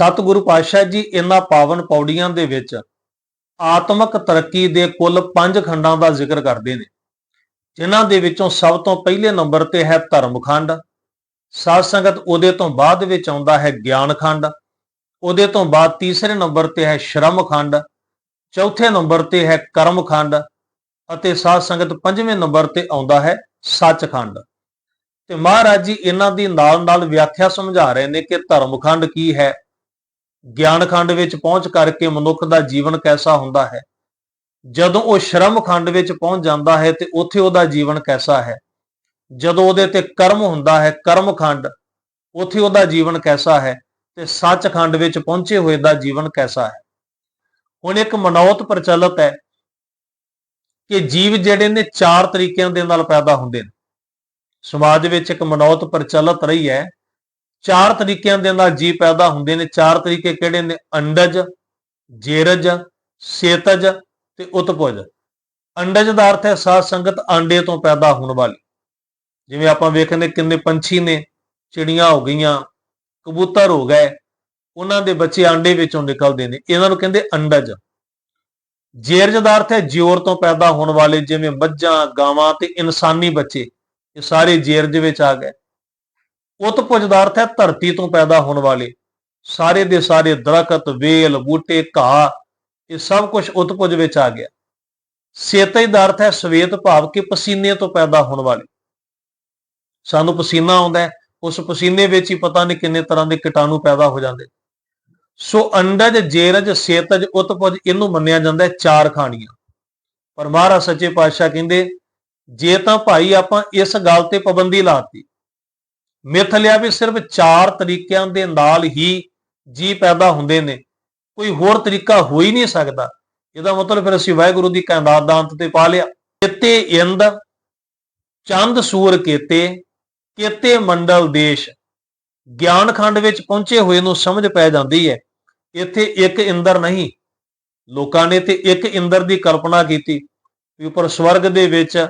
ਸਤਿਗੁਰੂ ਪਾਤਸ਼ਾਹ ਜੀ ਇਹਨਾਂ ਪਾਵਨ ਪੌੜੀਆਂ ਦੇ ਵਿੱਚ ਆਤਮਿਕ ਤਰੱਕੀ ਦੇ ਕੁੱਲ ਪੰਜ ਖੰਡਾਂ ਦਾ ਜ਼ਿਕਰ ਕਰਦੇ ਨੇ, ਜਿਨ੍ਹਾਂ ਦੇ ਵਿੱਚੋਂ ਸਭ ਤੋਂ ਪਹਿਲੇ ਨੰਬਰ ਤੇ ਹੈ ਧਰਮ ਖੰਡ ਸਾਧ ਸੰਗਤ ਉਹਦੇ ਤੋਂ ਬਾਅਦ ਵਿੱਚ ਆਉਂਦਾ ਹੈ ਗਿਆਨ ਖੰਡ ਉਹਦੇ ਤੋਂ ਬਾਅਦ ਤੀਸਰੇ ਨੰਬਰ ਤੇ ਹੈ ਸ਼ਰਮ ਖੰਡ ਚੌਥੇ ਨੰਬਰ ਤੇ ਹੈ ਕਰਮ ਖੰਡ ਅਤੇ ਸਾਧ ਸੰਗਤ ਪੰਜਵੇਂ ਨੰਬਰ ਤੇ ਆਉਂਦਾ ਹੈ ਸੱਚਖੰਡ। ਤੇ ਮਹਾਰਾਜ ਜੀ ਇਹਨਾਂ ਦੀ ਨਾਲ ਨਾਲ ਵਿਆਖਿਆ ਸਮਝਾ ਰਹੇ ਨੇ ਕਿ ਧਰਮ ਖੰਡ ਕੀ ਹੈ ਗਿਆਨ ਖੰਡ ਵਿੱਚ ਪਹੁੰਚ ਕਰਕੇ ਮਨੁੱਖ ਦਾ ਜੀਵਨ ਕੈਸਾ ਹੁੰਦਾ ਹੈ? ਜਦੋਂ ਉਹ ਸ਼ਰਮ ਖੰਡ ਵਿੱਚ ਪਹੁੰਚ ਜਾਂਦਾ ਹੈ ਤੇ ਉੱਥੇ ਉਹਦਾ ਜੀਵਨ ਕੈਸਾ ਹੈ? ਜਦੋਂ ਉਹਦੇ ਤੇ ਕਰਮ ਹੁੰਦਾ ਹੈ ਕਰਮ ਖੰਡ ਉੱਥੇ ਉਹਦਾ ਜੀਵਨ ਕੈਸਾ ਹੈ ਤੇ ਸੱਚ ਖੰਡ ਵਿੱਚ ਪਹੁੰਚੇ ਹੋਏ ਦਾ ਜੀਵਨ ਕੈਸਾ ਹੈ? ਹੁਣ ਇੱਕ ਮਨੌਤ ਪ੍ਰਚਲਿਤ ਹੈ ਕਿ ਜੀਵ ਜਿਹੜੇ ਨੇ ਚਾਰ ਤਰੀਕਿਆਂ ਦੇ ਨਾਲ ਪੈਦਾ ਹੁੰਦੇ ਨੇ। ਸਮਾਜ ਵਿੱਚ ਇੱਕ ਮਨੌਤ ਪ੍ਰਚਲਿਤ ਰਹੀ ਹੈ ਚਾਰ ਤਰੀਕਿਆਂ ਦੇ ਨਾਲ ਜੀਵ ਪੈਦਾ ਹੁੰਦੇ ਨੇ। ਚਾਰ ਤਰੀਕੇ ਕਿਹੜੇ ਨੇ? ਅੰਡਜ, ਜੇਰਜ, ਸੇਤਜ ਤੇ ਉਤਪੁਜ। ਅੰਡਜ ਦਾ ਅਰਥ ਹੈ ਸਾਧ ਸੰਗਤ ਆਂਡੇ ਤੋਂ ਪੈਦਾ ਹੋਣ ਵਾਲੀ। ਜਿਵੇਂ ਆਪਾਂ ਵੇਖਦੇ ਕਿੰਨੇ ਪੰਛੀ ਨੇ, ਚਿੜੀਆਂ ਹੋ ਗਈਆਂ, ਕਬੂਤਰ ਹੋ ਗਏ, ਉਹਨਾਂ ਦੇ ਬੱਚੇ ਆਂਡੇ ਵਿੱਚੋਂ ਨਿਕਲਦੇ ਨੇ। ਇਹਨਾਂ ਨੂੰ ਕਹਿੰਦੇ ਅੰਡਜ। ਜੇਰਜ ਦਾ ਅਰਥ ਹੈ ਜਿਉਰ ਤੋਂ ਪੈਦਾ ਹੋਣ ਵਾਲੇ, ਜਿਵੇਂ ਮੱਝਾਂ, ਗਾਵਾਂ ਤੇ ਇਨਸਾਨੀ ਬੱਚੇ, ਇਹ ਸਾਰੇ ਜੇਰਜ ਵਿੱਚ ਆ ਗਏ। ਉਤਪੁਜ ਦਾ ਅਰਥ ਹੈ ਧਰਤੀ ਤੋਂ ਪੈਦਾ ਹੋਣ ਵਾਲੇ। ਸਾਰੇ ਦੇ ਸਾਰੇ ਦਰਖਤ, ਵੇਲ, ਬੂਟੇ, ਘਾਹ, ਇਹ ਸਭ ਕੁਝ ਉਤਪੁਜ ਵਿੱਚ ਆ ਗਿਆ। ਸੇਤਜ ਦਾ ਅਰਥ ਹੈ ਸਵੇਤ ਭਾਵ ਕਿ ਪਸੀਨੇ ਤੋਂ ਪੈਦਾ ਹੋਣ ਵਾਲੇ। ਸਾਨੂੰ ਪਸੀਨਾ ਆਉਂਦਾ ਹੈ, ਉਸ ਪਸੀਨੇ ਵਿੱਚ ਹੀ ਪਤਾ ਨਹੀਂ ਕਿੰਨੇ ਤਰ੍ਹਾਂ ਦੇ ਕੀਟਾਣੂ ਪੈਦਾ ਹੋ ਜਾਂਦੇ ਸੋ ਅੰਡਜ, ਜੇਰਜ ਸੇਤਜ ਉਤਪੁਜ ਇਹਨੂੰ ਮੰਨਿਆ ਜਾਂਦਾ ਹੈ ਚਾਰ ਖਾਣੀਆਂ। ਪਰ ਮਹਾਰਾਜ ਸੱਚੇ ਪਾਤਸ਼ਾਹ ਕਹਿੰਦੇ, ਜੇ ਤਾਂ ਭਾਈ ਆਪਾਂ ਇਸ ਗੱਲ ਤੇ ਪਾਬੰਦੀ ਲਾਤੀ ਮਿੱਥ ਲਿਆ ਵੀ ਸਿਰਫ ਚਾਰ ਤਰੀਕਿਆਂ ਦੇ ਨਾਲ ਹੀ ਜੀ ਪੈਦਾ ਹੁੰਦੇ ਨੇ। ਕੋਈ ਹੋਰ ਤਰੀਕਾ ਹੋ ਹੀ ਨਹੀਂ ਸਕਦਾ। ਇਹਦਾ ਮਤਲਬ ਫਿਰ ਅਸੀਂ ਵਾਹਿਗੁਰੂ ਦੀ ਕਾਇਨਾਤ ਦਾ ਅੰਤ ਤੇ ਪਾ ਲਿਆ। ਕਿਤੇ ਇੰਦ, ਚੰਦ ਸੂਰ ਕੇਤੇ, ਕਿਤੇ ਮੰਡਲ ਦੇਸ਼। ਗਿਆਨ ਖੰਡ ਵਿੱਚ ਪਹੁੰਚੇ ਹੋਏ ਨੂੰ ਸਮਝ ਪੈ ਜਾਂਦੀ ਹੈ। ਇੱਥੇ ਇੱਕ ਇੰਦਰ ਨਹੀਂ। ਲੋਕਾਂ ਨੇ ਤੇ ਇੱਕ ਇੰਦਰ ਦੀ ਕਲਪਨਾ ਕੀਤੀ ਵੀ ਉੱਪਰ ਸਵਰਗ ਦੇ ਵਿੱਚ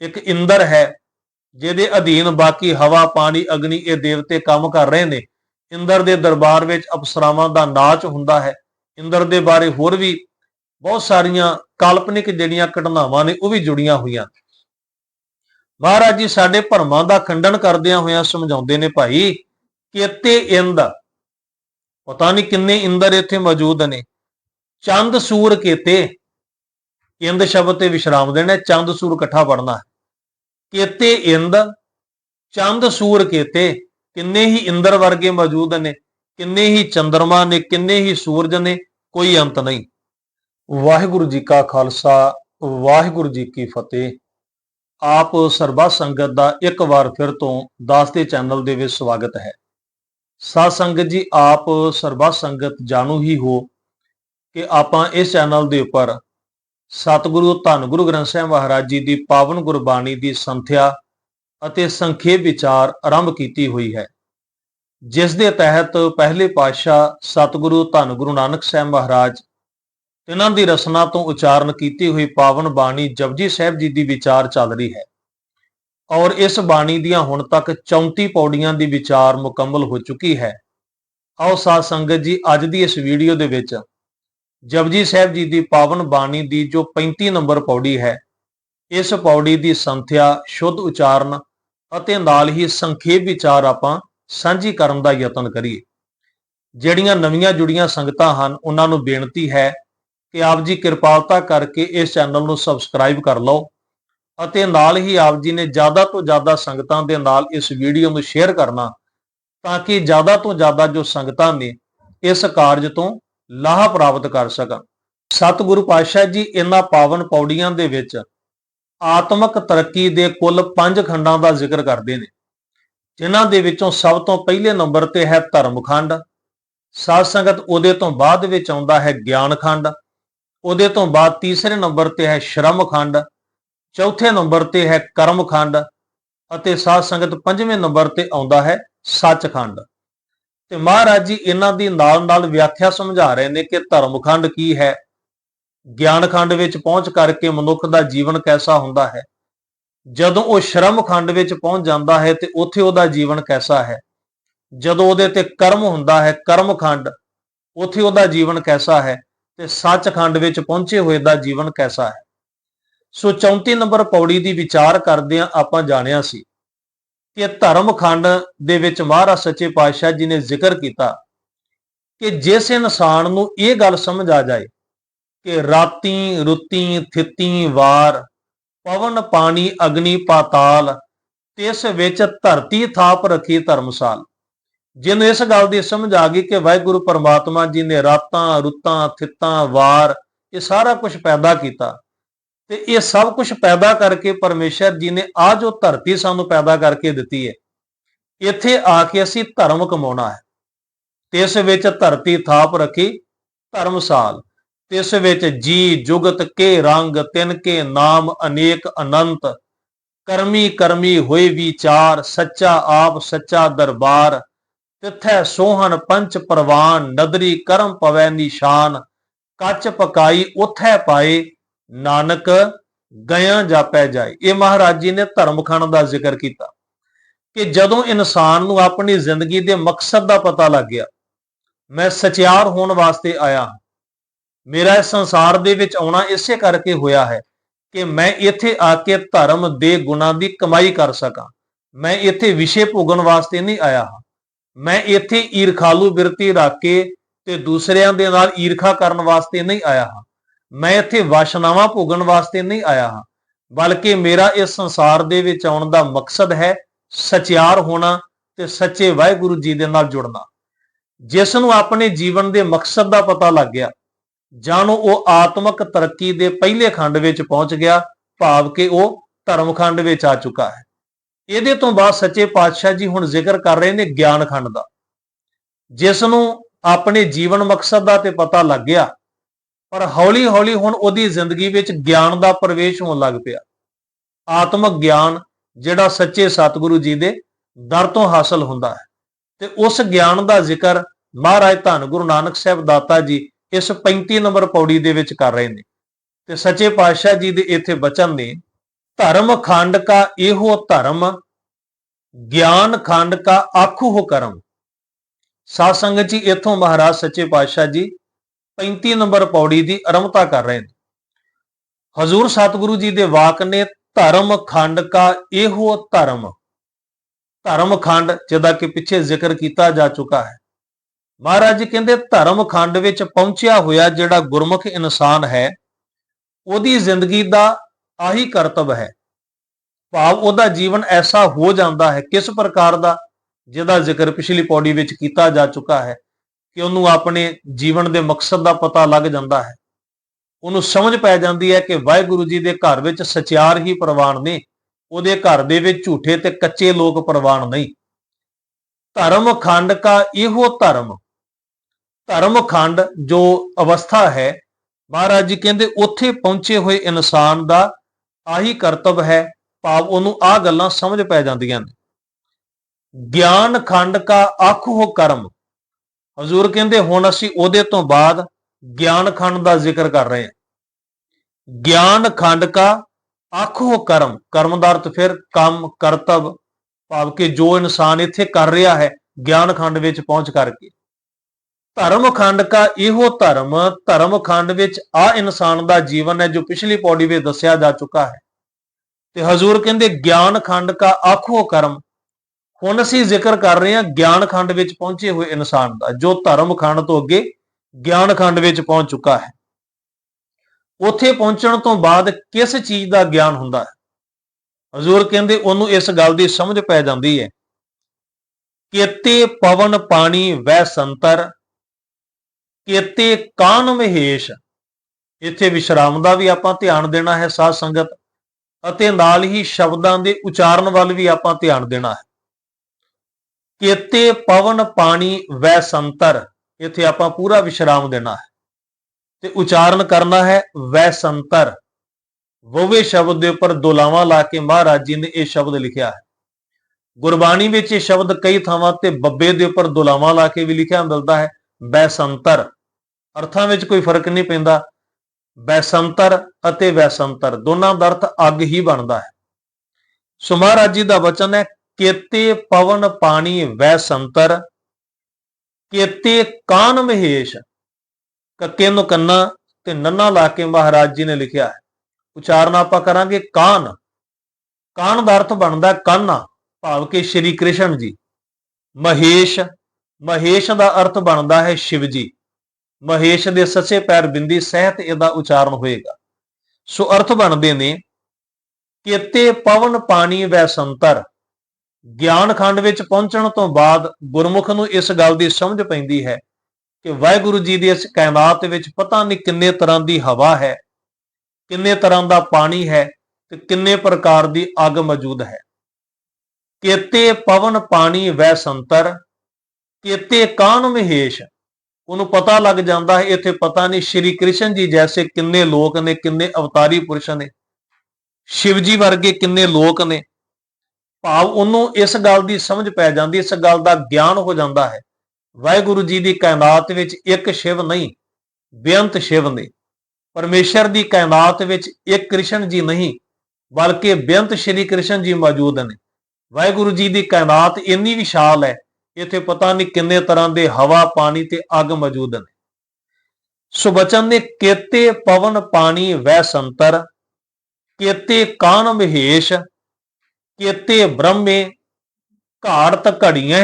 ਇੱਕ ਇੰਦਰ ਹੈ। ਜਿਹਦੇ ਅਧੀਨ ਬਾਕੀ ਹਵਾ, ਪਾਣੀ, ਅਗਨੀ ਇਹ ਦੇਵਤੇ ਕੰਮ ਕਰ ਰਹੇ ਨੇ। ਇੰਦਰ ਦੇ ਦਰਬਾਰ ਵਿੱਚ ਅਪਸਰਾਵਾਂ ਦਾ ਨਾਚ ਹੁੰਦਾ ਹੈ। ਇੰਦਰ ਦੇ ਬਾਰੇ ਹੋਰ ਵੀ ਬਹੁਤ ਸਾਰੀਆਂ ਕਾਲਪਨਿਕ ਜਿਹੜੀਆਂ ਘਟਨਾਵਾਂ ਨੇ, ਉਹ ਵੀ ਜੁੜੀਆਂ ਹੋਈਆਂ। ਮਹਾਰਾਜ ਜੀ, ਸਾਡੇ ਭਰਮਾਂ ਦਾ ਖੰਡਨ ਕਰਦਿਆਂ ਹੋਇਆਂ ਸਮਝਾਉਂਦੇ ਨੇ ਭਾਈ ਕੇਤੇ ਇੰਦ, ਪਤਾ ਨਹੀਂ ਕਿੰਨੇ ਇੰਦਰ ਇੱਥੇ ਮੌਜੂਦ ਨੇ। ਚੰਦ ਸੂਰ ਕੇਤੇ, ਇੰਦ ਸ਼ਬਦ ਤੇ ਵਿਸ਼ਰਾਮ ਦੇਣਾ, ਚੰਦ ਸੂਰ ਇਕੱਠਾ ਪੜਨਾ ਕੀਤੇ ਇੰਦ, ਚੰਦ, ਸੂਰ ਕੀਤੇ। ਕਿੰਨੇ ਹੀ ਇੰਦਰ ਵਰਗੇ ਮੌਜੂਦ ਨੇ, ਕਿੰਨੇ ਹੀ ਚੰਦਰਮਾ ਨੇ, ਕਿੰਨੇ ਹੀ ਸੂਰਜ ਨੇ, ਕੋਈ ਅੰਤ ਨਹੀਂ। ਵਾਹਿਗੁਰੂ ਜੀ ਕਾ ਖਾਲਸਾ, ਵਾਹਿਗੁਰੂ ਜੀ ਕੀ ਫਤਿਹ। ਆਪ ਸਰਬੱਤ ਸੰਗਤ ਦਾ ਇੱਕ ਵਾਰ ਫਿਰ ਤੋਂ ਦਾਸ ਦੇ ਚੈਨਲ ਦੇ ਵਿੱਚ ਸਵਾਗਤ ਹੈ। ਸਾਧ ਸੰਗਤ ਜੀ, ਆਪ ਸਰਬੱਤ ਸੰਗਤ ਜਾਣੂ ਹੀ ਹੋ ਕਿ ਆਪਾਂ ਇਸ ਚੈਨਲ ਦੇ ਉੱਪਰ ਸਤਿਗੁਰੂ ਧੰਨ ਗੁਰੂ ਗ੍ਰੰਥ ਸਾਹਿਬ ਮਹਾਰਾਜ ਜੀ ਦੀ ਪਾਵਨ ਗੁਰਬਾਣੀ ਦੀ ਸੰਥਿਆ ਅਤੇ ਸੰਖੇਪ ਵਿਚਾਰ ਆਰੰਭ ਕੀਤੀ ਹੋਈ ਹੈ। ਜਿਸ ਦੇ ਤਹਿਤ ਪਹਿਲੇ ਪਾਤਸ਼ਾਹ ਸਤਿਗੁਰੂ ਧੰਨ ਗੁਰੂ ਨਾਨਕ ਸਾਹਿਬ ਮਹਾਰਾਜ ਇਹਨਾਂ ਦੀ ਰਸਨਾ ਤੋਂ ਉਚਾਰਨ ਕੀਤੀ ਹੋਈ ਪਾਵਨ ਬਾਣੀ ਜਪਜੀ ਸਾਹਿਬ ਜੀ ਦੀ ਵਿਚਾਰ ਚੱਲ ਰਹੀ ਹੈ ਔਰ ਇਸ ਬਾਣੀ ਦੀਆਂ ਹੁਣ ਤੱਕ 34 ਪੌੜੀਆਂ ਦੀ ਵਿਚਾਰ ਮੁਕੰਮਲ ਹੋ ਚੁੱਕੀ ਹੈ। ਆਓ ਸਾਧ ਸੰਗਤ ਜੀ ਅੱਜ ਦੀ ਇਸ ਵੀਡੀਓ ਦੇ ਵਿੱਚ ਜਪਜੀ ਸਾਹਿਬ ਜੀ ਦੀ ਪਾਵਨ ਬਾਣੀ ਦੀ ਜੋ 35 ਨੰਬਰ ਪੌੜੀ ਹੈ, ਇਸ ਪੌੜੀ ਦੀ ਸੰਥਿਆ ਸ਼ੁੱਧ ਉਚਾਰਨ ਅਤੇ ਨਾਲ ਹੀ ਸੰਖੇਪ ਵਿਚਾਰ ਆਪਾਂ ਸਾਂਝੀ ਕਰਨ ਦਾ ਯਤਨ ਕਰੀਏ। ਜਿਹੜੀਆਂ ਨਵੀਆਂ ਜੁੜੀਆਂ ਸੰਗਤਾਂ ਹਨ, ਉਹਨਾਂ ਨੂੰ ਬੇਨਤੀ ਹੈ ਕਿ ਆਪ ਜੀ ਕਿਰਪਾਲਤਾ ਕਰਕੇ ਇਸ ਚੈਨਲ ਨੂੰ ਸਬਸਕ੍ਰਾਈਬ ਕਰ ਲਓ ਅਤੇ ਨਾਲ ਹੀ ਆਪ ਜੀ ਨੇ ਜ਼ਿਆਦਾ ਤੋਂ ਜ਼ਿਆਦਾ ਸੰਗਤਾਂ ਦੇ ਨਾਲ ਇਸ ਵੀਡੀਓ ਨੂੰ ਸ਼ੇਅਰ ਕਰਨਾ ਤਾਂ ਕਿ ਜ਼ਿਆਦਾ ਤੋਂ ਜ਼ਿਆਦਾ ਜੋ ਸੰਗਤਾਂ ਨੇ ਇਸ ਕਾਰਜ ਤੋਂ ਲਾਭ ਪ੍ਰਾਪਤ ਕਰ ਸਕਣ ਸਤਿਗੁਰੂ ਪਾਤਸ਼ਾਹ ਜੀ, ਇਹਨਾਂ ਪਾਵਨ ਪੌੜੀਆਂ ਦੇ ਵਿੱਚ ਆਤਮਿਕ ਤਰੱਕੀ ਦੇ ਕੁੱਲ ਪੰਜ ਖੰਡਾਂ ਦਾ ਜ਼ਿਕਰ ਕਰਦੇ ਨੇ। ਜਿਨ੍ਹਾਂ ਦੇ ਵਿੱਚੋਂ ਸਭ ਤੋਂ ਪਹਿਲੇ ਨੰਬਰ ਤੇ ਹੈ ਧਰਮ ਖੰਡ ਸਾਧ ਸੰਗਤ ਉਹਦੇ ਤੋਂ ਬਾਅਦ ਵਿੱਚ ਆਉਂਦਾ ਹੈ ਗਿਆਨ ਖੰਡ ਉਹਦੇ ਤੋਂ ਬਾਅਦ ਤੀਸਰੇ ਨੰਬਰ ਤੇ ਹੈ ਸ਼ਰਮ ਖੰਡ ਚੌਥੇ ਨੰਬਰ ਤੇ ਹੈ ਕਰਮ ਖੰਡ ਅਤੇ ਸਾਧ ਸੰਗਤ ਪੰਜਵੇਂ ਨੰਬਰ ਤੇ ਆਉਂਦਾ ਹੈ ਸੱਚਖੰਡ। ਤੇ ਮਹਾਰਾਜ ਜੀ ਇਹਨਾਂ ਦੀ ਨਾਲ ਨਾਲ ਵਿਆਖਿਆ ਸਮਝਾ ਰਹੇ ਨੇ ਕਿ ਧਰਮ ਖੰਡ ਕੀ ਹੈ। ਗਿਆਨ ਖੰਡ ਵਿੱਚ ਪਹੁੰਚ ਕਰਕੇ ਮਨੁੱਖ ਦਾ ਜੀਵਨ ਕੈਸਾ ਹੁੰਦਾ ਹੈ? ਜਦੋਂ ਉਹ ਸ਼ਰਮ ਖੰਡ ਵਿੱਚ ਪਹੁੰਚ ਜਾਂਦਾ ਹੈ ਤੇ ਉੱਥੇ ਉਹਦਾ ਜੀਵਨ ਕੈਸਾ ਹੈ? ਜਦੋਂ ਉਹਦੇ ਤੇ ਕਰਮ ਹੁੰਦਾ ਹੈ ਕਰਮ ਖੰਡ ਉੱਥੇ ਉਹਦਾ ਜੀਵਨ ਕੈਸਾ ਹੈ ਤੇ ਸੱਚ ਖੰਡ ਵਿੱਚ ਪਹੁੰਚੇ ਹੋਏ ਦਾ ਜੀਵਨ ਕੈਸਾ ਹੈ? ਸੋ 34 ਨੰਬਰ ਪੌੜੀ ਦੀ ਵਿਚਾਰ ਕਰਦਿਆਂ ਆਪਾਂ ਜਾਣਿਆ ਸੀ। ਕਿ ਧਰਮਖੰਡ ਦੇ ਵਿੱਚ ਮਹਾਰਾਜ ਸੱਚੇ ਪਾਤਸ਼ਾਹ ਜੀ ਨੇ ਜ਼ਿਕਰ ਕੀਤਾ ਕਿ ਜਿਸ ਇਨਸਾਨ ਨੂੰ ਇਹ ਗੱਲ ਸਮਝ ਆ ਜਾਏ ਕਿ ਰਾਤੀ ਰੁੱਤੀ, ਥਿੱਤੀ, ਵਾਰ, ਪਵਨ, ਪਾਣੀ, ਅਗਨੀ, ਪਾਤਾਲ, ਤਿਸ ਵਿੱਚ ਧਰਤੀ ਥਾਪ ਰੱਖੀ ਧਰਮਸਾਲ। ਜਿਹਨੂੰ ਇਸ ਗੱਲ ਦੀ ਸਮਝ ਆ ਗਈ ਕਿ ਵਾਹਿਗੁਰੂ ਪਰਮਾਤਮਾ ਜੀ ਨੇ ਰਾਤਾਂ, ਰੁੱਤਾਂ, ਥਿੱਤਾਂ, ਵਾਰ ਇਹ ਸਾਰਾ ਕੁਝ ਪੈਦਾ ਕੀਤਾ। ਤੇ ਇਹ ਸਭ ਕੁਝ ਪੈਦਾ ਕਰਕੇ ਪਰਮੇਸ਼ਰ ਜੀ ਨੇ ਆ ਜੋ ਧਰਤੀ ਸਾਨੂੰ ਪੈਦਾ ਕਰਕੇ ਦਿੱਤੀ ਹੈ, ਇੱਥੇ ਆ ਕੇ ਅਸੀਂ ਧਰਮ ਕਮਾਉਣਾ ਹੈ। ਤਿਸ ਵਿੱਚ ਧਰਤੀ ਥਾਪ ਰੱਖੀ, ਧਰਮਸਾਲ। ਤਿਸ ਵਿੱਚ ਜੀ, ਜੁਗਤ, ਕੇ, ਰੰਗ, ਤਿਨ ਕੇ, ਨਾਮ, ਅਨੇਕ, ਅਨੰਤ, ਕਰਮੀ ਕਰਮੀ, ਹੋਏ ਵਿਚਾਰ, ਸੱਚਾ ਆਪ, ਸੱਚਾ ਦਰਬਾਰ, ਤਿਥੈ ਸੋਹਣ, ਪੰਚ ਪ੍ਰਵਾਨ, ਨਦਰੀ, ਕਰਮ ਪਵੈ ਨਿਸ਼ਾਨ, ਕੱਚ ਪਕਾਈ, ਉਥੈ ਪਾਏ ਨਾਨਕ ਗਿਆ ਜਾਪੈ ਜਾਏ। ਇਹ ਮਹਾਰਾਜ ਜੀ ਨੇ ਧਰਮ ਧਰਮਖੰਡ ਦਾ ਜ਼ਿਕਰ ਕੀਤਾ ਕਿ ਜਦੋਂ ਇਨਸਾਨ ਨੂੰ ਆਪਣੀ ਜ਼ਿੰਦਗੀ ਦੇ ਮਕਸਦ ਦਾ ਪਤਾ ਲੱਗ ਗਿਆ, ਮੈਂ ਸਚਿਆਰ ਹੋਣ ਵਾਸਤੇ ਆਇਆ ਹਾਂ। ਮੇਰਾ ਇਸ ਸੰਸਾਰ ਦੇ ਵਿੱਚ ਆਉਣਾ ਇਸੇ ਕਰਕੇ ਹੋਇਆ ਹੈ ਕਿ ਮੈਂ ਇੱਥੇ ਆ ਕੇ ਧਰਮ ਦੇ ਗੁਣਾਂ ਦੀ ਕਮਾਈ ਕਰ ਸਕਾਂ। ਮੈਂ ਇੱਥੇ ਵਿਸ਼ੇ ਭੋਗਣ ਵਾਸਤੇ ਨਹੀਂ ਆਇਆ ਹਾਂ। ਮੈਂ ਇੱਥੇ ਈਰਖਾਲੂ ਬਿਰਤੀ ਰੱਖ ਕੇ ਤੇ ਦੂਸਰਿਆਂ ਦੇ ਨਾਲ ਈਰਖਾ ਕਰਨ ਵਾਸਤੇ ਨਹੀਂ ਆਇਆ ਹਾਂ। ਮੈਂ ਇੱਥੇ ਵਾਸ਼ਨਾਵਾਂ ਭੋਗਣ ਵਾਸਤੇ ਨਹੀਂ ਆਇਆ ਹਾਂ, ਬਲਕਿ ਮੇਰਾ ਇਸ ਸੰਸਾਰ ਦੇ ਵਿੱਚ ਆਉਣ ਦਾ ਮਕਸਦ ਹੈ ਸਚਿਆਰ ਹੋਣਾ ਤੇ ਸੱਚੇ ਵਾਹਿਗੁਰੂ ਜੀ ਦੇ ਨਾਲ ਜੁੜਨਾ। ਜਿਸ ਨੂੰ ਆਪਣੇ ਜੀਵਨ ਦੇ ਮਕਸਦ ਦਾ ਪਤਾ ਲੱਗ ਗਿਆ, ਜਾਣੋ ਉਹ ਆਤਮਿਕ ਤਰੱਕੀ ਦੇ ਪਹਿਲੇ ਖੰਡ ਵਿੱਚ ਪਹੁੰਚ ਗਿਆ, ਭਾਵ ਕਿ ਉਹ ਧਰਮ ਖੰਡ ਵਿੱਚ ਆ ਚੁੱਕਾ ਹੈ। ਇਹਦੇ ਤੋਂ ਬਾਅਦ ਸੱਚੇ ਪਾਤਸ਼ਾਹ ਜੀ ਹੁਣ ਜ਼ਿਕਰ ਕਰ ਰਹੇ ਨੇ ਗਿਆਨ ਖੰਡ ਦਾ। ਜਿਸ ਨੂੰ ਆਪਣੇ ਜੀਵਨ ਮਕਸਦ ਦਾ ਤੇ ਪਤਾ ਲੱਗ ਗਿਆ ਪਰ ਹੌਲੀ ਹੌਲੀ ਹੁਣ ਉਹਦੀ ਜ਼ਿੰਦਗੀ ਵਿੱਚ ਗਿਆਨ ਦਾ ਪ੍ਰਵੇਸ਼ ਹੋਣ ਲੱਗ ਪਿਆ। ਆਤਮਿਕ ਗਿਆਨ ਜਿਹੜਾ ਸੱਚੇ ਸਤਿਗੁਰੂ ਜੀ ਦੇ ਦਰ ਤੋਂ ਹਾਸਲ ਹੁੰਦਾ ਹੈ। ਤੇ ਉਸ ਗਿਆਨ ਦਾ ਜ਼ਿਕਰ ਮਹਾਰਾਜ ਧੰਨ ਗੁਰੂ ਨਾਨਕ ਸਾਹਿਬ ਦਾਤਾ ਜੀ ਇਸ 35 ਨੰਬਰ ਪੌੜੀ ਦੇ ਵਿੱਚ ਕਰ ਰਹੇ ਨੇ। ਤੇ ਸੱਚੇ ਪਾਤਸ਼ਾਹ ਜੀ ਦੇ ਇੱਥੇ ਬਚਨ ਨੇ, ਧਰਮ ਖੰਡ ਕਾ ਇਹੋ ਧਰਮ, ਗਿਆਨ ਖੰਡ ਕਾ ਆਖੂ ਹੋ ਕਰਮ। ਸਾਧ ਸੰਗਤ ਜੀ, ਇਥੋਂ ਮਹਾਰਾਜ ਸੱਚੇ ਪਾਤਸ਼ਾਹ ਜੀ 35 ਨੰਬਰ ਪੌੜੀ ਦੀ ਆਰੰਭਤਾ ਕਰ ਰਹੇ ਨੇ। ਹਜ਼ੂਰ ਸਤਿਗੁਰੂ ਜੀ ਦੇ ਵਾਕ ਨੇ ਧਰਮ ਖੰਡ ਕਾ ਇਹੋ ਧਰਮ। ਧਰਮ ਖੰਡ ਜਿਹਦਾ ਕਿ ਪਿੱਛੇ ਜ਼ਿਕਰ ਕੀਤਾ ਜਾ ਚੁੱਕਾ ਹੈ। ਮਹਾਰਾਜ ਜੀ ਕਹਿੰਦੇ ਧਰਮ ਖੰਡ ਵਿੱਚ ਪਹੁੰਚਿਆ ਹੋਇਆ ਜਿਹੜਾ ਗੁਰਮੁਖ ਇਨਸਾਨ ਹੈ, ਉਹਦੀ ਜ਼ਿੰਦਗੀ ਦਾ ਆਹੀ ਕਰਤੱਵ ਹੈ। ਭਾਵ ਉਹਦਾ ਜੀਵਨ ਐਸਾ ਹੋ ਜਾਂਦਾ ਹੈ ਕਿਸ ਪ੍ਰਕਾਰ ਦਾ, ਜਿਹਦਾ ਜ਼ਿਕਰ ਪਿਛਲੀ ਪੌੜੀ ਵਿੱਚ ਕੀਤਾ ਜਾ ਚੁੱਕਾ ਹੈ। ਕਿ ਉਹਨੂੰ ਆਪਣੇ ਜੀਵਨ ਦੇ ਮਕਸਦ ਦਾ ਪਤਾ ਲੱਗ ਜਾਂਦਾ ਹੈ। ਉਹਨੂੰ ਸਮਝ ਪੈ ਜਾਂਦੀ ਹੈ ਕਿ ਵਾਹਿਗੁਰੂ ਜੀ ਦੇ ਘਰ ਵਿੱਚ ਸਚਿਆਰ ਹੀ ਪ੍ਰਵਾਨ ਨੇ। ਉਹਦੇ ਘਰ ਦੇ ਵਿੱਚ ਝੂਠੇ ਤੇ ਕੱਚੇ ਲੋਕ ਪ੍ਰਵਾਨ ਨਹੀਂ। ਧਰਮ ਖੰਡ ਕਾ ਇਹੋ ਧਰਮ। ਧਰਮ ਖੰਡ ਜੋ ਅਵਸਥਾ ਹੈ, ਮਹਾਰਾਜ ਜੀ ਕਹਿੰਦੇ ਉੱਥੇ ਪਹੁੰਚੇ ਹੋਏ ਇਨਸਾਨ ਦਾ ਆਹੀ ਕਰਤੱਵ ਹੈ, ਭਾਵ ਉਹਨੂੰ ਆ ਗੱਲਾਂ ਸਮਝ ਪੈ ਜਾਂਦੀਆਂ ਨੇ। ਗਿਆਨ ਖੰਡ ਕਾ ਆਖੋ ਕਰਮ। ਹਜ਼ੂਰ ਕਹਿੰਦੇ, ਹੁਣ ਅਸੀਂ ਉਹਦੇ ਤੋਂ ਬਾਅਦ ਗਿਆਨ ਖੰਡ ਦਾ ਜ਼ਿਕਰ ਕਰ ਰਹੇ ਹਾਂ। ਗਿਆਨ ਖੰਡ ਕਾ ਆਖੋ ਕਰਮ। ਕਰਮ ਦਾ ਅਰਥ ਫਿਰ ਕੰਮ, ਕਰਤਵ, ਭਾਵ ਕਿ ਜੋ ਇਨਸਾਨ ਇੱਥੇ ਕਰ ਰਿਹਾ ਹੈ, ਗਿਆਨ ਖੰਡ ਵਿੱਚ ਪਹੁੰਚ ਕਰਕੇ। ਧਰਮ ਖੰਡ ਕਾ ਇਹੋ ਧਰਮ। ਧਰਮ ਖੰਡ ਵਿੱਚ ਆ ਇਨਸਾਨ ਦਾ ਜੀਵਨ ਹੈ ਜੋ ਪਿਛਲੀ ਪੌੜੀ ਵਿੱਚ ਦੱਸਿਆ ਜਾ ਚੁੱਕਾ ਹੈ। ਤੇ ਹਜ਼ੂਰ ਕਹਿੰਦੇ, ਗਿਆਨ ਖੰਡ ਕਾ ਆਖੋ ਕਰਮ। ਹੁਣ ਅਸੀਂ ਜ਼ਿਕਰ ਕਰ ਰਹੇ ਹਾਂ ਗਿਆਨ ਖੰਡ ਵਿੱਚ ਪਹੁੰਚੇ ਹੋਏ ਇਨਸਾਨ ਦਾ, ਜੋ ਧਰਮ ਖੰਡ ਤੋਂ ਅੱਗੇ ਗਿਆਨ ਖੰਡ ਵਿੱਚ ਪਹੁੰਚ ਚੁੱਕਾ ਹੈ। ਉੱਥੇ ਪਹੁੰਚਣ ਤੋਂ ਬਾਅਦ ਕਿਸ ਚੀਜ਼ ਦਾ ਗਿਆਨ ਹੁੰਦਾ ਹੈ? ਹਜ਼ੂਰ ਕਹਿੰਦੇ ਉਹਨੂੰ ਇਸ ਗੱਲ ਦੀ ਸਮਝ ਪੈ ਜਾਂਦੀ ਹੈ। ਕੇਤੇ ਪਵਨ ਪਾਣੀ ਵੈ ਸੰਤਰ, ਕੇਤੇ ਕਾਨ ਮਹੇਸ਼। ਇੱਥੇ ਵਿਸ਼ਰਾਮ ਦਾ ਵੀ ਆਪਾਂ ਧਿਆਨ ਦੇਣਾ ਹੈ ਸਾਧ ਸੰਗਤ, ਅਤੇ ਨਾਲ ਹੀ ਸ਼ਬਦਾਂ ਦੇ ਉਚਾਰਨ ਵੱਲ ਵੀ ਆਪਾਂ ਧਿਆਨ ਦੇਣਾ ਹੈ। ਕੇਤੇ ਪਵਨ ਪਾਣੀ ਵੈ ਸੰਤਰ। ਇੱਥੇ ਆਪਾਂ ਪੂਰਾ ਵਿਸ਼ਰਾਮ ਦੇਣਾ ਹੈ। ਤੇ ਉਚਾਰਨ ਕਰਨਾ ਹੈ ਵੈ ਸੰਤਰ। ਵੋਵੇ ਸ਼ਬਦ ਦੇ ਉੱਪਰ ਦੋਲਾਵਾਂ ਲਾ ਕੇ ਮਹਾਰਾਜ ਜੀ ਨੇ ਇਹ ਸ਼ਬਦ ਲਿਖਿਆ ਹੈ। ਗੁਰਬਾਣੀ ਵਿੱਚ ਇਹ ਸ਼ਬਦ ਕਈ ਥਾਵਾਂ ਤੇ ਬੱਬੇ ਦੇ ਉੱਪਰ ਦੋਲਾਵਾਂ ਲਾ ਕੇ ਵੀ ਲਿਖਿਆ ਮਿਲਦਾ ਹੈ ਬੈਸੰਤਰ ਅਰਥਾਂ ਵਿੱਚ ਕੋਈ ਫ਼ਰਕ ਨਹੀਂ ਪੈਂਦਾ। ਬੈਸੰਤਰ ਅਤੇ ਵੈਸੰਤਰ ਦੋਨਾਂ ਦਾ ਅਰਥ ਅੱਗ ਹੀ ਬਣਦਾ ਹੈ। ਸੋ ਮਹਾਰਾਜ ਜੀ ਦਾ ਵਚਨ ਹੈ ਕੇਤੇ ਪਵਨ ਪਾਣੀ ਵੈਸੰਤਰ ਕੇਤੇ ਕਾਨ ਮਹੇਸ਼, ਕੱਕੇ ਨੂੰ ਕੰਨਾ ਤੇ ਨੰਨਾ ਲਾ ਕੇ ਮਹਾਰਾਜ ਜੀ ਨੇ ਲਿਖਿਆ ਹੈ। ਉਚਾਰਨ ਆਪਾਂ ਕਰਾਂਗੇ ਕਾਨ। ਕਾਨ ਦਾ ਅਰਥ ਬਣਦਾ ਕਾਨਾ, ਭਾਵ ਕਿ ਸ਼੍ਰੀ ਕ੍ਰਿਸ਼ਨ ਜੀ। ਮਹੇਸ਼ ਮਹੇਸ਼ ਦਾ ਅਰਥ ਬਣਦਾ ਹੈ ਸ਼ਿਵ ਜੀ। ਮਹੇਸ਼ ਦੇ ਸੱਚੇ ਪੈਰ ਬਿੰਦੀ ਸਹਿਤ ਇਹਦਾ ਉਚਾਰਨ ਹੋਏਗਾ। ਸੋ ਅਰਥ ਬਣਦੇ ਨੇ, ਕੇਤੇ ਪਵਨ ਪਾਣੀ ਵੈ ਸੰਤਰ ਗਿਆਨ ਖੰਡ ਵਿੱਚ ਪਹੁੰਚਣ ਤੋਂ ਬਾਅਦ ਗੁਰਮੁਖ ਨੂੰ ਇਸ ਗੱਲ ਦੀ ਸਮਝ ਪੈਂਦੀ ਹੈ ਕਿ ਵਾਹਿਗੁਰੂ ਜੀ ਦੀ ਇਸ ਕਾਇਨਾਤ ਵਿੱਚ ਪਤਾ ਨਹੀਂ ਕਿੰਨੇ ਤਰ੍ਹਾਂ ਦੀ ਹਵਾ ਹੈ, ਕਿੰਨੇ ਤਰ੍ਹਾਂ ਦਾ ਪਾਣੀ ਹੈ ਤੇ ਕਿੰਨੇ ਪ੍ਰਕਾਰ ਦੀ ਅੱਗ ਮੌਜੂਦ ਹੈ। ਕੇਤੇ ਪਵਨ ਪਾਣੀ ਵੈ ਸੰਤਰ, ਕੇਤੇ ਕਾਨ ਮਹੇਸ਼। ਉਹਨੂੰ ਪਤਾ ਲੱਗ ਜਾਂਦਾ ਹੈ, ਇੱਥੇ ਪਤਾ ਨਹੀਂ ਸ਼੍ਰੀ ਕ੍ਰਿਸ਼ਨ ਜੀ ਜੈਸੇ ਕਿੰਨੇ ਲੋਕ ਨੇ, ਕਿੰਨੇ ਅਵਤਾਰੀ ਪੁਰਸ਼ ਨੇ, ਸ਼ਿਵ ਜੀ ਵਰਗੇ ਕਿੰਨੇ ਲੋਕ ਨੇ। ਭਾਵ ਉਹਨੂੰ ਇਸ ਗੱਲ ਦੀ ਸਮਝ ਪੈ ਜਾਂਦੀ, ਇਸ ਗੱਲ ਦਾ ਗਿਆਨ ਹੋ ਜਾਂਦਾ ਹੈ। ਵਾਹਿਗੁਰੂ ਜੀ ਦੀ ਕਾਇਨਾਤ ਵਿੱਚ ਇੱਕ ਸ਼ਿਵ ਨਹੀਂ, ਬੇਅੰਤ ਸ਼ਿਵ ਨੇ। ਪਰਮੇਸ਼ਰ ਦੀ ਕਾਇਨਾਤ ਵਿੱਚ ਇੱਕ ਕ੍ਰਿਸ਼ਨ ਜੀ ਨਹੀਂ, ਬਲਕਿ ਬੇਅੰਤ ਸ਼੍ਰੀ ਕ੍ਰਿਸ਼ਨ ਜੀ ਮੌਜੂਦ ਨੇ। ਵਾਹਿਗੁਰੂ ਜੀ ਦੀ ਕਾਇਨਾਤ ਇੰਨੀ ਵਿਸ਼ਾਲ ਹੈ, ਇੱਥੇ ਪਤਾ ਨਹੀਂ ਕਿੰਨੇ ਤਰ੍ਹਾਂ ਦੇ ਹਵਾ, ਪਾਣੀ ਤੇ ਅੱਗ ਮੌਜੂਦ ਨੇ। ਸੋ ਬਚਨ ਨੇ ਕੇਤੇ ਪਵਨ ਪਾਣੀ ਵੈ ਸੰਤਰ ਕੇਤੇ ਕਾਨ ਮਹੇਸ਼ ਕੇਤੇ ਬ੍ਰਹਮੇ ਘਾੜਤ ਘੜੀਆਂ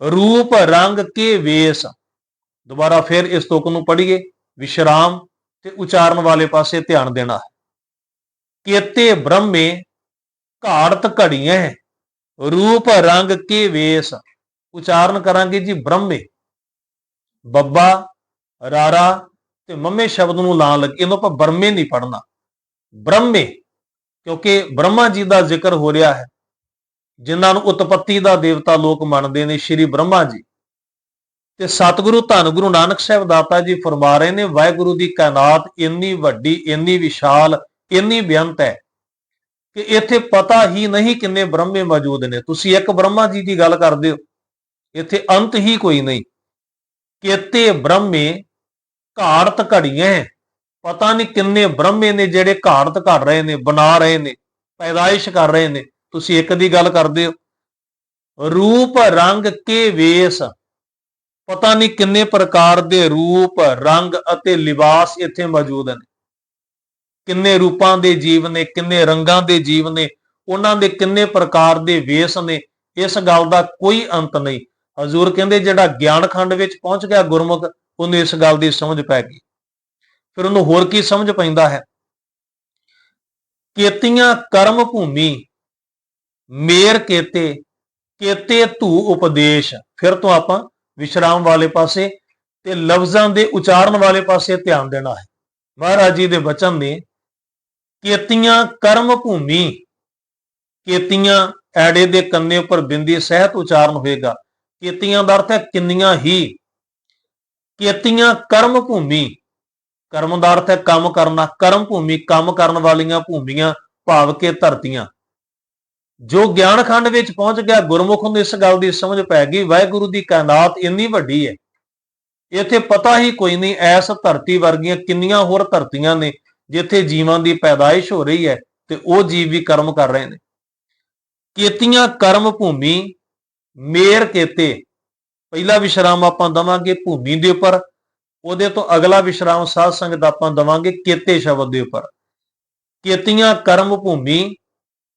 ਰੂਪ ਰੰਗ ਕੇ ਵੇਸ। ਦੁਬਾਰਾ ਫਿਰ ਇਸ ਤੁਕ ਨੂੰ ਪੜ੍ਹੀਏ, ਵਿਸ਼ਰਾਮ ਤੇ ਉਚਾਰਨ ਵਾਲੇ ਪਾਸੇ ਧਿਆਨ ਦੇਣਾ ਹੈ। ਕੇਤੇ ਬ੍ਰਹਮੇ ਘਾੜਤ ਘੜੀਆਂ ਰੂਪ ਰੰਗ ਕੇ ਵੇਸ। ਉਚਾਰਨ ਕਰਾਂਗੇ ਜੀ ਬ੍ਰਹਮੇ। ਬੱਬਾ, ਰਾਰਾ ਤੇ ਮੰਮੇ ਸ਼ਬਦ ਨੂੰ ਲਾਣ ਲੱਗੇ। ਇਹਨੂੰ ਆਪਾਂ ਬਰਮੇ ਨਹੀਂ ਪੜਨਾ ਬ੍ਰਹਮੇ ਕਿਉਂਕਿ ਬ੍ਰਹਮਾ ਜੀ ਦਾ ਜ਼ਿਕਰ ਹੋ ਰਿਹਾ ਹੈ, ਜਿਨ੍ਹਾਂ ਨੂੰ ਉਤਪਤੀ ਦਾ ਦੇਵਤਾ ਲੋਕ ਮੰਨਦੇ ਨੇ, ਸ਼੍ਰੀ ਬ੍ਰਹਮਾ ਜੀ। ਤੇ ਸਤਿਗੁਰੂ ਧੰਨ ਗੁਰੂ ਨਾਨਕ ਸਾਹਿਬ ਦਾਤਾ ਜੀ ਫਰਮਾ ਰਹੇ ਨੇ, ਵਾਹਿਗੁਰੂ ਦੀ ਕਾਇਨਾਤ ਇੰਨੀ ਵੱਡੀ, ਇੰਨੀ ਵਿਸ਼ਾਲ, ਇੰਨੀ ਬੇਅੰਤ ਹੈ ਕਿ ਇੱਥੇ ਪਤਾ ਹੀ ਨਹੀਂ ਕਿੰਨੇ ਬ੍ਰਹਮੇ ਮੌਜੂਦ ਨੇ। ਤੁਸੀਂ ਇੱਕ ਬ੍ਰਹਮਾ ਜੀ ਦੀ ਗੱਲ ਕਰਦੇ ਹੋ, ਇੱਥੇ ਅੰਤ ਹੀ ਕੋਈ ਨਹੀਂ। ਕਿਤੇ ਬ੍ਰਹਮੇ ਘਾੜਤ ਘੜੀਆਂ ਪਤਾ ਨਹੀਂ ਕਿੰਨੇ ਬ੍ਰਹਮੇ ਨੇ ਜਿਹੜੇ ਘਾੜਤ ਘੜ ਰਹੇ ਨੇ, ਬਣਾ ਰਹੇ ਨੇ, ਪੈਦਾਇਸ਼ ਕਰ ਰਹੇ ਨੇ। ਤੁਸੀਂ ਇੱਕ ਦੀ ਗੱਲ ਕਰਦੇ ਹੋ। ਰੂਪ, ਰੰਗ ਕੇ ਵੇਸ। ਪਤਾ ਨਹੀਂ ਕਿੰਨੇ ਪ੍ਰਕਾਰ ਦੇ ਰੂਪ, ਰੰਗ ਅਤੇ ਲਿਬਾਸ ਇੱਥੇ ਮੌਜੂਦ ਨੇ। ਕਿੰਨੇ ਰੂਪਾਂ ਦੇ ਜੀਵ ਨੇ, ਕਿੰਨੇ ਰੰਗਾਂ ਦੇ ਜੀਵ ਨੇ, ਉਹਨਾਂ ਦੇ ਕਿੰਨੇ ਪ੍ਰਕਾਰ ਦੇ ਵੇਸ ਨੇ, ਇਸ ਗੱਲ ਦਾ ਕੋਈ ਅੰਤ ਨਹੀਂ। ਹਜ਼ੂਰ ਕਹਿੰਦੇ ਜਿਹੜਾ ਗਿਆਨ ਖੰਡ ਵਿੱਚ ਪਹੁੰਚ ਗਿਆ ਗੁਰਮੁਖ, ਉਹਨੂੰ ਇਸ ਗੱਲ ਦੀ ਸਮਝ ਪੈ ਗਈ। ਫਿਰ ਉਹਨੂੰ ਹੋਰ ਕੀ ਸਮਝ ਪੈਂਦਾ ਹੈ? ਕੇਤੀਆਂ ਕਰਮ ਭੂਮੀ, ਮੇਰ ਕੇਤੇ ਕੇਤੇ ਧੂ ਉਪਦੇਸ਼। ਫਿਰ ਤੋਂ ਆਪਾਂ ਵਿਸ਼ਰਾਮ ਵਾਲੇ ਪਾਸੇ ਤੇ ਲਫ਼ਜ਼ਾਂ ਦੇ ਉਚਾਰਨ ਵਾਲੇ ਪਾਸੇ ਧਿਆਨ ਦੇਣਾ ਹੈ। ਮਹਾਰਾਜ ਜੀ ਦੇ ਬਚਨ ਨੇ ਕੇਤੀਆਂ ਕਰਮ ਭੂਮੀ, ਕੇਤੀਆਂ ਐੜੇ ਦੇ ਕੰਨੇ ਉੱਪਰ ਬਿੰਦੀ ਸਹਿਤ ਉਚਾਰਨ ਹੋਏਗਾ। ਕੇਤੀਆਂ ਦਾ ਅਰਥ ਹੈ ਕਿੰਨੀਆਂ ਹੀ। ਕੇਤੀਆਂ ਕਰਮ ਭੂਮੀ ਕਰਮ ਦਾ ਅਰਥ ਹੈ ਕੰਮ ਕਰਨਾ, ਕਰਮ ਭੂਮੀ, ਕੰਮ ਕਰਨ ਵਾਲੀਆਂ ਭੂਮੀਆਂ, ਭਾਵ ਕੇ ਧਰਤੀਆਂ। ਜੋ ਗਿਆਨ ਖੰਡ ਵਿੱਚ ਪਹੁੰਚ ਗਿਆ, ਗੁਰਮੁਖ ਨੂੰ ਇਸ ਗੱਲ ਦੀ ਸਮਝ ਪੈ ਗਈ, ਵਾਹਿਗੁਰੂ ਦੀ ਕਾਇਨਾਤ ਇੰਨੀ ਵੱਡੀ ਹੈ। ਇੱਥੇ ਪਤਾ ਹੀ ਕੋਈ ਨਹੀਂ, ਐਸ ਧਰਤੀ ਵਰਗੀਆਂ ਕਿੰਨੀਆਂ ਹੋਰ ਧਰਤੀਆਂ ਨੇ, ਜਿੱਥੇ ਜੀਵਾਂ ਦੀ ਪੈਦਾਇਸ਼ ਹੋ ਰਹੀ ਹੈ ਤੇ ਉਹ ਜੀਵ ਵੀ ਕਰਮ ਕਰ ਰਹੇ ਨੇ। ਕੀਤੀਆਂ ਕਰਮ ਭੂਮੀ, ਮੇਰ ਕੇਤੇ। ਪਹਿਲਾ ਵਿਸ਼ਰਾਮ ਆਪਾਂ ਦਵਾਂਗੇ ਭੂਮੀ ਦੇ ਉੱਪਰ। ਉਹਦੇ ਤੋਂ ਅਗਲਾ ਵਿਸ਼ਰਾਮ ਸਾਧ ਸੰਗਤ ਆਪਾਂ ਦਵਾਂਗੇ ਕੇਤੇ ਸ਼ਬਦ ਦੇ ਉੱਪਰ। ਕੇਤੀਆਂ ਕਰਮ ਭੂਮੀ,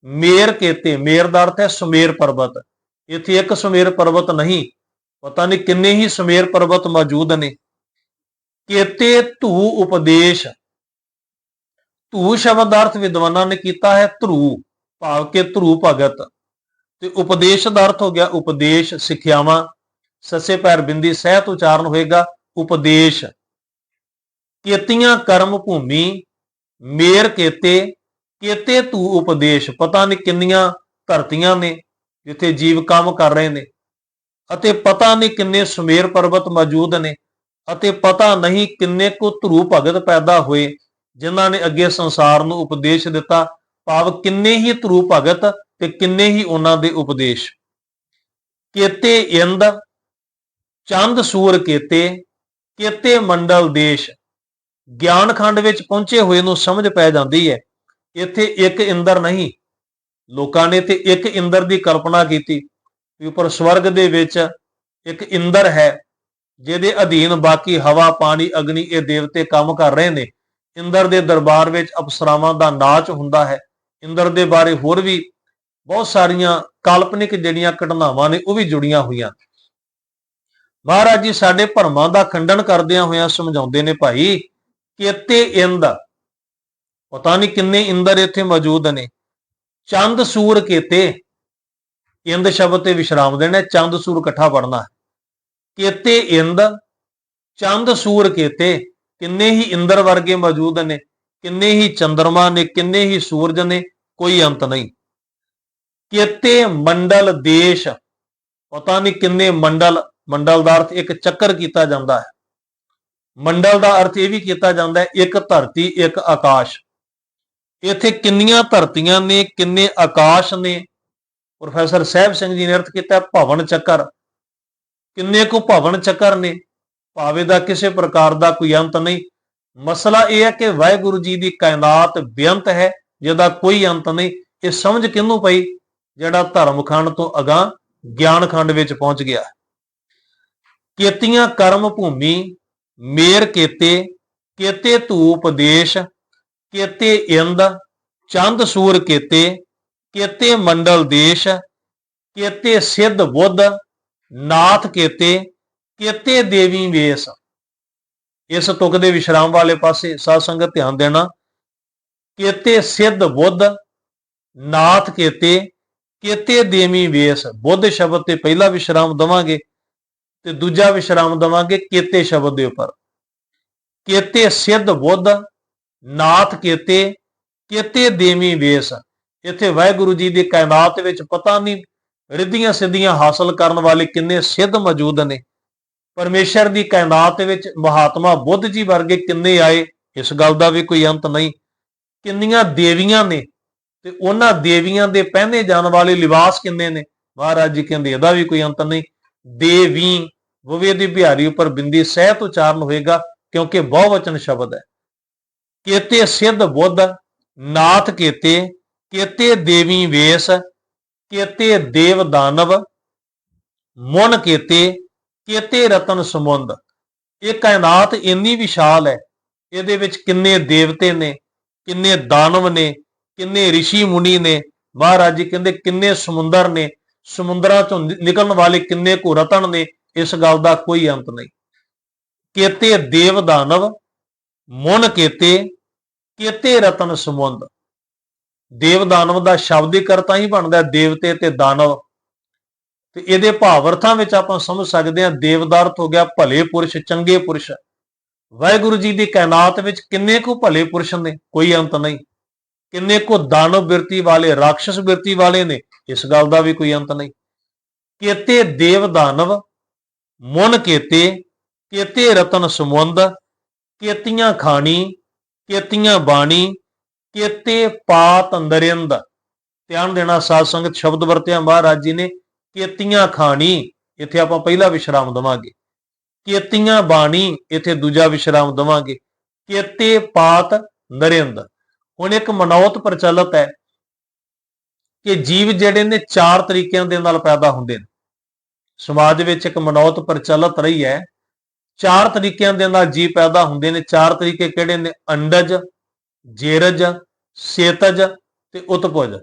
ਮੇਰ ਕੇਤੇ, ਮੇਰ ਦਾ ਅਰਥ ਹੈ ਸੁਮੇਰ ਪਰਬਤ। ਇੱਥੇ ਇੱਕ ਸੁਮੇਰ ਪਰਬਤ ਨਹੀਂ, ਪਤਾ ਨਹੀਂ ਕਿੰਨੇ ਹੀ ਸੁਮੇਰ ਪਰਬਤ ਮੌਜੂਦ ਨੇ। ਕੇਤੇ ਧੂ ਉਪਦੇਸ਼। ਧੂ ਸ਼ਬਦ ਦਾ ਅਰਥ ਵਿਦਵਾਨਾਂ ਨੇ ਕੀਤਾ ਹੈ ਧਰੂ, ਭਾਵ ਕਿ ਧਰੂ ਭਗਤ। ਤੇ ਉਪਦੇਸ਼ ਦਾ ਅਰਥ ਹੋ ਗਿਆ ਉਪਦੇਸ਼ ਸਿੱਖਿਆਵਾਂ। ਸੱਸੇ ਪੈਰ ਬਿੰਦੀ ਸਹਿਤ ਉਚਾਰਨ ਹੋਏਗਾ। ਉਪਦੇਸ਼। ਕੇਤੀਆਂ ਕਰਮ ਭੂਮੀ, ਮੇਰ ਕੇਤੇ ਕੇਤੇ ਤੂ ਉਪਦੇਸ਼। ਪਤਾ ਨਹੀਂ ਕਿੰਨੀਆਂ ਧਰਤੀਆਂ ਨੇ ਜਿੱਥੇ ਜੀਵ ਕੰਮ ਕਰ ਰਹੇ ਨੇ। ਅਤੇ ਪਤਾ ਨਹੀਂ ਕਿੰਨੇ ਸੁਮੇਰ ਪਰਬਤ ਮੌਜੂਦ ਨੇ। ਅਤੇ ਪਤਾ ਨਹੀਂ ਕਿੰਨੇ ਕੁ ਧਰੂ ਭਗਤ ਪੈਦਾ ਹੋਏ, ਜਿਨ੍ਹਾਂ ਨੇ ਅੱਗੇ ਸੰਸਾਰ ਨੂੰ ਉਪਦੇਸ਼ ਦਿੱਤਾ। ਭਾਵ ਕਿੰਨੇ ਹੀ ਧਰੂ ਭਗਤ ਤੇ ਕਿੰਨੇ ਹੀ ਉਹਨਾਂ ਦੇ ਉਪਦੇਸ਼। ਕੇਤੇ ਇੰਦ, ਚੰਦ ਸੂਰ ਕੇਤੇ ਕੇਤੇ ਮੰਡਲ ਦੇਸ਼ ਗਿਆਨ ਖੰਡ ਵਿੱਚ ਪਹੁੰਚੇ ਹੋਏ ਨੂੰ ਸਮਝ ਪੈ ਜਾਂਦੀ ਹੈ। ਇੱਥੇ ਇੱਕ ਇੰਦਰ ਨਹੀਂ, ਲੋਕਾਂ ਨੇ ਤੇ ਇੱਕ ਇੰਦਰ ਦੀ ਕਲਪਨਾ ਕੀਤੀ ਵੀ ਉੱਪਰ ਸਵਰਗ ਦੇ ਵਿੱਚ ਇੱਕ ਇੰਦਰ ਹੈ, ਜਿਹਦੇ ਅਧੀਨ ਬਾਕੀ ਹਵਾ, ਪਾਣੀ, ਅਗਨੀ ਇਹ ਦੇਵਤੇ ਕੰਮ ਕਰ ਰਹੇ ਨੇ। ਇੰਦਰ ਦੇ ਦਰਬਾਰ ਵਿੱਚ ਅਪਸਰਾਵਾਂ ਦਾ ਨਾਚ ਹੁੰਦਾ ਹੈ। ਇੰਦਰ ਦੇ ਬਾਰੇ ਹੋਰ ਵੀ ਬਹੁਤ ਸਾਰੀਆਂ ਕਾਲਪਨਿਕ ਜਿਹੜੀਆਂ ਘਟਨਾਵਾਂ ਨੇ ਉਹ ਵੀ ਜੁੜੀਆਂ ਹੋਈਆਂ। ਮਹਾਰਾਜ ਜੀ, ਸਾਡੇ ਭਰਮਾਂ ਦਾ ਖੰਡਨ ਕਰਦਿਆਂ ਹੋਇਆਂ ਸਮਝਾਉਂਦੇ ਨੇ ਭਾਈ ਕੇਤੇ ਇੰਦ ਪਤਾ ਨਹੀਂ ਕਿੰਨੇ ਇੰਦਰ ਇੱਥੇ ਮੌਜੂਦ ਨੇ। ਚੰਦ ਸੂਰ ਕੇਤੇ। ਇੰਦ ਸ਼ਬਦ ਤੇ ਵਿਸ਼ਰਾਮ ਦੇਣਾ, ਚੰਦ ਸੂਰ ਇਕੱਠਾ ਪੜਨਾ ਕੇਤੇ ਇੰਦ, ਚੰਦ ਸੂਰ ਕੇਤੇ। ਕਿੰਨੇ ਹੀ ਇੰਦਰ ਵਰਗੇ ਮੌਜੂਦ ਨੇ, ਕਿੰਨੇ ਹੀ ਚੰਦਰਮਾ ਨੇ, ਕਿੰਨੇ ਹੀ ਸੂਰਜ ਨੇ, ਕੋਈ ਅੰਤ ਨਹੀਂ। ਕੇਤੇ ਮੰਡਲ ਦੇਸ਼। ਪਤਾ ਨਹੀਂ ਕਿੰਨੇ ਮੰਡਲ ਮੰਡਲ ਦਾ ਅਰਥ ਇੱਕ ਚੱਕਰ ਕੀਤਾ ਜਾਂਦਾ ਹੈ। ਮੰਡਲ ਦਾ ਅਰਥ ਇਹ ਵੀ ਕੀਤਾ ਜਾਂਦਾ ਹੈ, ਇੱਕ ਧਰਤੀ, ਇੱਕ ਆਕਾਸ਼। ਇੱਥੇ ਕਿੰਨੀਆਂ ਧਰਤੀਆਂ ਨੇ, ਕਿੰਨੇ ਆਕਾਸ਼ ਨੇ? ਪ੍ਰੋਫੈਸਰ ਸਾਹਿਬ ਸਿੰਘ ਜੀ ਨੇ ਅਰਥ ਕੀਤਾ ਭਵਨ ਚੱਕਰ। ਕਿੰਨੇ ਕੁ ਭਵਨ ਚੱਕਰ ਨੇ? ਭਾਵੇਂ ਦਾ ਕਿਸੇ ਪ੍ਰਕਾਰ ਦਾ ਕੋਈ ਅੰਤ ਨਹੀਂ। ਮਸਲਾ ਇਹ ਹੈ ਕਿ ਵਾਹਿਗੁਰੂ ਜੀ ਦੀ ਕਾਇਨਾਤ ਬੇਅੰਤ ਹੈ, ਜਿਹਦਾ ਕੋਈ ਅੰਤ ਨਹੀਂ। ਇਹ ਸਮਝ ਕਿਹਨੂੰ ਪਈ? ਜਿਹੜਾ ਧਰਮ ਖੰਡ ਤੋਂ ਅਗਾਂਹ ਗਿਆਨ ਖੰਡ ਵਿੱਚ ਪਹੁੰਚ ਗਿਆ। ਕੇਤੀਆਂ ਕਰਮ ਭੂਮੀ, ਮੇਰ ਕੇਤੇ ਕੇਤੇ ਧੂਪ ਦੇਸ਼, ਕੇਤੇ ਇੰਦ, ਚੰਦ ਸੂਰ ਕੇਤੇ ਕੇਤੇ ਮੰਡਲ ਦੇਸ਼, ਕੇਤੇ ਸਿੱਧ ਬੁੱਧ, ਨਾਥ ਕੇਤੇ ਕੇਤੇ ਦੇਵੀ ਵੇਸ। ਇਸ ਤੁਕ ਦੇ ਵਿਸ਼ਰਾਮ ਵਾਲੇ ਪਾਸੇ ਸਾਧ ਸੰਗਤ ਧਿਆਨ ਦੇਣਾ। ਕੇਤੇ ਸਿੱਧ ਬੁੱਧ, ਨਾਥ ਕੇਤੇ ਕੇਤੇ ਦੇਵੀ ਵੇਸ। ਬੁੱਧ ਸ਼ਬਦ ਤੇ ਪਹਿਲਾ ਵਿਸ਼ਰਾਮ ਦਵਾਂਗੇ। ਤੇ ਦੂਜਾ ਵਿਸ਼ਰਾਮ ਦਵਾਂਗੇ ਕੇਤੇ ਸ਼ਬਦ ਦੇ ਉੱਪਰ। ਕੇਤੇ ਸਿੱਧ ਬੁੱਧ, ਨਾਥ ਕੇਤੇ ਕੇਤੇ ਦੇਵੀ ਵੇਸ। ਇੱਥੇ ਵਾਹਿਗੁਰੂ ਜੀ ਦੀ ਕਾਇਨਾਤ ਵਿੱਚ ਪਤਾ ਨਹੀਂ ਰਿੱਧੀਆਂ ਸਿੱਧੀਆਂ ਹਾਸਲ ਕਰਨ ਵਾਲੇ ਕਿੰਨੇ ਸਿੱਧ ਮੌਜੂਦ ਨੇ। ਪਰਮੇਸ਼ਰ ਦੀ ਕਾਇਨਾਤ ਵਿੱਚ ਮਹਾਤਮਾ ਬੁੱਧ ਜੀ ਵਰਗੇ ਕਿੰਨੇ ਆਏ, ਇਸ ਗੱਲ ਦਾ ਵੀ ਕੋਈ ਅੰਤ ਨਹੀਂ। ਕਿੰਨੀਆਂ ਦੇਵੀਆਂ ਨੇ ਤੇ ਉਹਨਾਂ ਦੇਵੀਆਂ ਦੇ ਪਹਿਨੇ ਜਾਣ ਵਾਲੇ ਲਿਬਾਸ ਕਿੰਨੇ ਨੇ? ਮਹਾਰਾਜ ਜੀ ਕਹਿੰਦੇ ਇਹਦਾ ਵੀ ਕੋਈ ਅੰਤ ਨਹੀਂ। ਦੇਵੀ ਵਵੇ ਦੀ ਬਿਹਾਰੀ ਉੱਪਰ ਬਿੰਦੀ ਸਹਿਤ ਉਚਾਰਨ ਹੋਏਗਾ, ਕਿਉਂਕਿ ਬਹੁਵਚਨ ਸ਼ਬਦ ਹੈ। ਕੇਤੇ ਸਿੱਧ ਬੁੱਧ, ਨਾਥ ਕੇਤੇ ਕੇਤੇ ਦੇਵੀ ਵੇਸ, ਕੇਤੇ ਦੇਵ ਦਾਨਵ, ਮਨ ਕੇਤੇ ਕੇਤੇ ਰਤਨ ਸਮੁੰਦ। ਇਹ ਕਾਇਨਾਤ ਇੰਨੀ ਵਿਸ਼ਾਲ ਹੈ, ਇਹਦੇ ਵਿੱਚ ਕਿੰਨੇ ਦੇਵਤੇ ਨੇ, ਕਿੰਨੇ ਦਾਨਵ ਨੇ, ਕਿੰਨੇ ਰਿਸ਼ੀ ਮੁਨੀ ਨੇ, ਮਹਾਰਾਜ ਜੀ ਕਹਿੰਦੇ ਕਿੰਨੇ ਸਮੁੰਦਰ ਨੇ, ਸਮੁੰਦਰਾਂ ਚੋਂ ਨਿਕਲਣ ਵਾਲੇ ਕਿੰਨੇ ਕੋ ਰਤਨ ਨੇ ਇਸ ਗੱਲ ਦਾ ਕੋਈ ਅੰਤ ਨਹੀਂ। ਕੇਤੇ ਦੇਵ ਦਾਨਵ ਮਨ ਕੇਤੇ ਕੇਤੇ ਰਤਨ ਸਮੁੰਦ ਦੇਵ ਦਾਨਵ ਦਾ ਸ਼ਬਦਿਕ ਅਰਥ ਹੀ ਬਣਦਾ ਦੇਵਤੇ ਤੇ ਦਾਨਵ। ਤੇ ਇਹਦੇ ਭਾਵ ਅਰਥਾਂ ਵਿੱਚ ਆਪਾਂ ਸਮਝ ਸਕਦੇ ਹਾਂ, ਦੇਵਦਾਰਥ ਹੋ ਗਿਆ ਭਲੇ ਪੁਰਸ਼, ਚੰਗੇ ਪੁਰਸ਼। ਵਾਹਿਗੁਰੂ ਜੀ ਦੀ ਕਾਇਨਾਤ ਵਿੱਚ ਕਿੰਨੇ ਕੁ ਭਲੇ ਪੁਰਸ਼ ਨੇ? ਕੋਈ ਅੰਤ ਨਹੀਂ। ਕਿੰਨੇ ਕੁ ਦਾਨਵ ਬਿਰਤੀ ਵਾਲੇ ਰਾਖਸ਼ ਬਿਰਤੀ ਵਾਲੇ ਨੇ? ਇਸ ਗੱਲ ਦਾ ਵੀ ਕੋਈ ਅੰਤ ਨਹੀਂ। ਕਿਤੇ ਦੇਵ ਦਾਨਵ ਮੁਨ ਕੇਤੇ ਕੇਤੇ ਰਤਨ ਸਮੁੰਦ, ਕੇਤੀਆਂ ਖਾਣੀ, ਕੇਤੀਆਂ ਬਾਣੀ, ਕੇਤੇ ਪਾਤ ਅੰਦਰਿੰਦ। ਧਿਆਨ ਦੇਣਾ ਸਾਧ ਸੰਗਤ ਸ਼ਬਦ ਵਰਤਿਆ ਮਹਾਰਾਜ ਜੀ ਨੇ ਕੇਤੀਆਂ ਖਾਣੀ, ਇੱਥੇ ਆਪਾਂ ਪਹਿਲਾ ਵਿਸ਼ਰਾਮ ਦਵਾਂਗੇ। ਕੇਤੀਆਂ ਬਾਣੀ, ਇੱਥੇ ਦੂਜਾ ਵਿਸ਼ਰਾਮ ਦਵਾਂਗੇ। ਕੇਤੇ ਪਾਤ ਨਰਿੰਦ ਹੁਣ ਇੱਕ ਮਨੌਤ ਪ੍ਰਚਲਿਤ ਹੈ ਕਿ ਜੀਵ ਜਿਹੜੇ ਨੇ ਚਾਰ ਤਰੀਕਿਆਂ ਦੇ ਨਾਲ ਪੈਦਾ ਹੁੰਦੇ ਨੇ। ਸਮਾਜ ਵਿੱਚ ਇੱਕ ਮਨੌਤ ਪ੍ਰਚਲਿਤ ਰਹੀ ਹੈ। ਚਾਰ ਤਰੀਕਿਆਂ ਦੇ ਨਾਲ ਜੀ ਪੈਦਾ ਹੁੰਦੇ ਨੇ। ਚਾਰ ਤਰੀਕੇ ਕਿਹੜੇ ਨੇ? ਅੰਡਜ, ਜੇਰਜ, ਸੇਤਜ ਤੇ ਉਤਪੁਜ।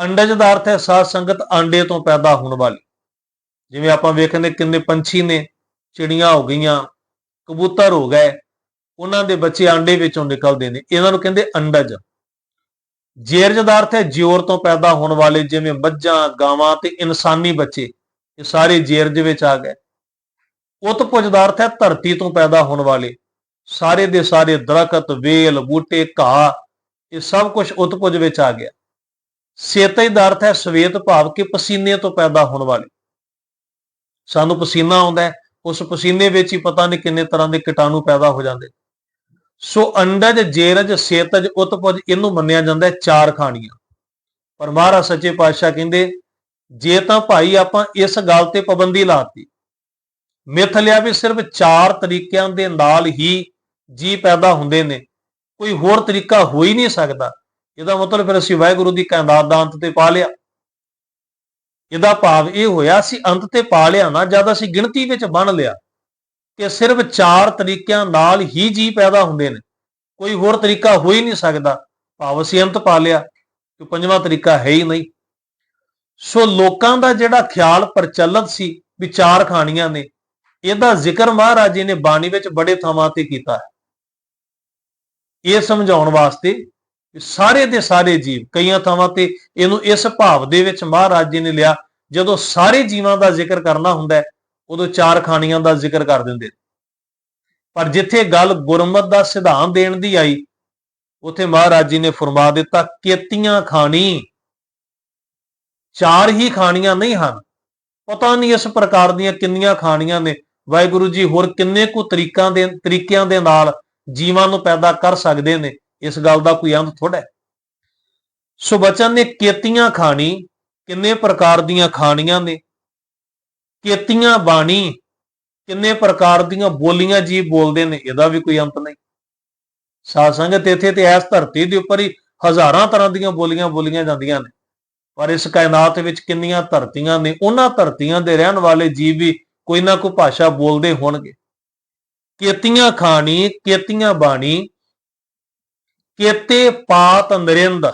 ਅੰਡਜ ਦਾ ਅਰਥ ਹੈ ਸਾਧ ਸੰਗਤ ਆਂਡੇ ਤੋਂ ਪੈਦਾ ਹੋਣ ਵਾਲੀ। ਜਿਵੇਂ ਆਪਾਂ ਵੇਖਦੇ ਕਿੰਨੇ ਪੰਛੀ ਨੇ, ਚਿੜੀਆਂ ਹੋ ਗਈਆਂ, ਕਬੂਤਰ ਹੋ ਗਏ, ਉਹਨਾਂ ਦੇ ਬੱਚੇ ਆਂਡੇ ਵਿੱਚੋਂ ਨਿਕਲਦੇ ਨੇ। ਇਹਨਾਂ ਨੂੰ ਕਹਿੰਦੇ ਅੰਡਜ। ਜੇਰਜ ਦਾ ਅਰਥ ਹੈ ਜਿਉਰ ਤੋਂ ਪੈਦਾ ਹੋਣ ਵਾਲੇ, ਜਿਵੇਂ ਮੱਝਾਂ, ਗਾਵਾਂ ਤੇ ਇਨਸਾਨੀ ਬੱਚੇ। ਇਹ ਸਾਰੇ ਜੇਰਜ ਵਿੱਚ ਆ ਗਏ। ਉਤਪੁਜ ਦਾ ਅਰਥ ਹੈ ਧਰਤੀ ਤੋਂ ਪੈਦਾ ਹੋਣ ਵਾਲੇ। ਸਾਰੇ ਦੇ ਸਾਰੇ ਦਰਖਤ, ਵੇਲ, ਬੂਟੇ, ਘਾਹ, ਇਹ ਸਭ ਕੁਝ ਉਤਪੁਜ ਵਿੱਚ ਆ ਗਿਆ। ਸੇਤਜ ਦਾ ਅਰਥ ਹੈ ਸਵੇਤ ਭਾਵ ਕਿ ਪਸੀਨੇ ਤੋਂ ਪੈਦਾ ਹੋਣ ਵਾਲੇ। ਸਾਨੂੰ ਪਸੀਨਾ ਆਉਂਦਾ ਉਸ ਪਸੀਨੇ ਵਿੱਚ ਹੀ ਪਤਾ ਨਹੀਂ ਕਿੰਨੇ ਤਰ੍ਹਾਂ ਦੇ ਕੀਟਾਣੂ ਪੈਦਾ ਹੋ ਜਾਂਦੇ ਸੋ ਅੰਡਜ, ਜੇਰਜ, ਸੇਤਜ, ਉਤਪੁਜ ਇਹਨੂੰ ਮੰਨਿਆ ਜਾਂਦਾ ਹੈ ਚਾਰ ਖਾਣੀਆਂ। ਪਰ ਮਹਾਰਾਜ ਸੱਚੇ ਪਾਤਸ਼ਾਹ ਕਹਿੰਦੇ ਜੇ ਤਾਂ ਭਾਈ ਆਪਾਂ ਇਸ ਗੱਲ ਤੇ ਪਾਬੰਦੀ ਲਾਤੀ। ਮਿੱਥ ਲਿਆ ਵੀ ਸਿਰਫ ਚਾਰ ਤਰੀਕਿਆਂ ਦੇ ਨਾਲ ਹੀ ਜੀ ਪੈਦਾ ਹੁੰਦੇ ਨੇ। ਕੋਈ ਹੋਰ ਤਰੀਕਾ ਹੋ ਹੀ ਨਹੀਂ ਸਕਦਾ। ਇਹਦਾ ਮਤਲਬ ਫਿਰ ਅਸੀਂ ਵਾਹਿਗੁਰੂ ਦੀ ਕਾਇਨਾਤ ਦਾ ਅੰਤ ਤੇ ਪਾ ਲਿਆ। ਇਹਦਾ ਭਾਵ ਇਹ ਹੋਇਆ ਸੀ ਅੰਤ ਤੇ ਪਾ ਲਿਆ ਨਾ, ਜਦ ਅਸੀਂ ਗਿਣਤੀ ਵਿੱਚ ਬੰਨ ਲਿਆ ਕਿ ਸਿਰਫ ਚਾਰ ਤਰੀਕਿਆਂ ਨਾਲ ਹੀ ਜੀ ਪੈਦਾ ਹੁੰਦੇ ਨੇ। ਕੋਈ ਹੋਰ ਤਰੀਕਾ ਹੋ ਹੀ ਨਹੀਂ ਸਕਦਾ। ਭਾਵ ਅਸੀਂ ਅੰਤ ਪਾ ਲਿਆ, ਕਿ ਪੰਜਵਾਂ ਤਰੀਕਾ ਹੈ ਹੀ ਨਹੀਂ। ਸੋ ਲੋਕਾਂ ਦਾ ਜਿਹੜਾ ਖਿਆਲ ਪ੍ਰਚਲਿਤ ਸੀ ਵੀ ਚਾਰ ਖਾਣੀਆਂ ਨੇ, ਇਹਦਾ ਜ਼ਿਕਰ ਮਹਾਰਾਜ ਜੀ ਨੇ ਬਾਣੀ ਵਿੱਚ ਬੜੇ ਥਾਵਾਂ ਤੇ ਕੀਤਾ ਹੈ। ਇਹ ਸਮਝਾਉਣ ਵਾਸਤੇ ਸਾਰੇ ਦੇ ਸਾਰੇ ਜੀਵ, ਕਈਆਂ ਥਾਵਾਂ ਤੇ ਇਹਨੂੰ ਇਸ ਭਾਵ ਦੇ ਵਿੱਚ ਮਹਾਰਾਜ ਜੀ ਨੇ ਲਿਆ, ਜਦੋਂ ਸਾਰੇ ਜੀਵਾਂ ਦਾ ਜ਼ਿਕਰ ਕਰਨਾ ਹੁੰਦਾ ਹੈ, ਉਦੋਂ ਚਾਰ ਖਾਣੀਆਂ ਦਾ ਜ਼ਿਕਰ ਕਰ ਦਿੰਦੇ ਪਰ ਜਿੱਥੇ ਗੱਲ ਗੁਰਮਤ ਦਾ ਸਿਧਾਂਤ ਦੇਣ ਦੀ ਆਈ, ਉਥੇ ਮਹਾਰਾਜ ਜੀ ਨੇ ਫਰਮਾ ਦਿੱਤਾ, ਕੇਤੀਆਂ ਖਾਣੀ। ਚਾਰ ਹੀ ਖਾਣੀਆਂ ਨਹੀਂ ਹਨ। ਪਤਾ ਨਹੀਂ ਇਸ ਪ੍ਰਕਾਰ ਦੀਆਂ ਕਿੰਨੀਆਂ ਖਾਣੀਆਂ ਨੇ। ਵਾਹਿਗੁਰੂ ਜੀ ਹੋਰ ਕਿੰਨੇ ਕੁ ਤਰੀਕਾਂ ਦੇ, ਤਰੀਕਿਆਂ ਦੇ ਨਾਲ ਜੀਵਾਂ ਨੂੰ ਪੈਦਾ ਕਰ ਸਕਦੇ ਨੇ। ਇਸ ਗੱਲ ਦਾ ਕੋਈ ਅੰਤ ਥੋੜਾ ਹੈ। ਸੋ ਬਚਨ ਨੇ ਕੇਤੀਆਂ ਖਾਣੀ, ਕਿੰਨੇ ਪ੍ਰਕਾਰ ਦੀਆਂ ਖਾਣੀਆਂ ਨੇ। ਕੇਤੀਆਂ ਬਾਣੀ, ਕਿੰਨੇ ਪ੍ਰਕਾਰ ਦੀਆਂ ਬੋਲੀਆਂ ਜੀ ਬੋਲਦੇ ਨੇ, ਇਹਦਾ ਵੀ ਕੋਈ ਅੰਤ ਨਹੀਂ। ਸਾਧ ਸੰਗਤ ਇੱਥੇ ਤੇ ਇਸ ਧਰਤੀ ਦੇ ਉੱਪਰ ਹੀ ਹਜ਼ਾਰਾਂ ਤਰ੍ਹਾਂ ਦੀਆਂ ਬੋਲੀਆਂ ਬੋਲੀਆਂ ਜਾਂਦੀਆਂ ਨੇ। ਪਰ ਇਸ ਕਾਇਨਾਤ ਵਿੱਚ ਕਿੰਨੀਆਂ ਧਰਤੀਆਂ ਨੇ, ਉਹਨਾਂ ਧਰਤੀਆਂ ਦੇ ਰਹਿਣ ਵਾਲੇ ਜੀਵ ਵੀ ਕੋਈ ਨਾ ਕੋਈ ਭਾਸ਼ਾ ਬੋਲਦੇ ਹੋਣਗੇ। ਕੇਤੀਆਂ ਖਾਣੀ, ਕੇਤੀਆਂ ਬਾਣੀ, ਕੇਤੇ ਪਾਤ ਨਰਿੰਦ।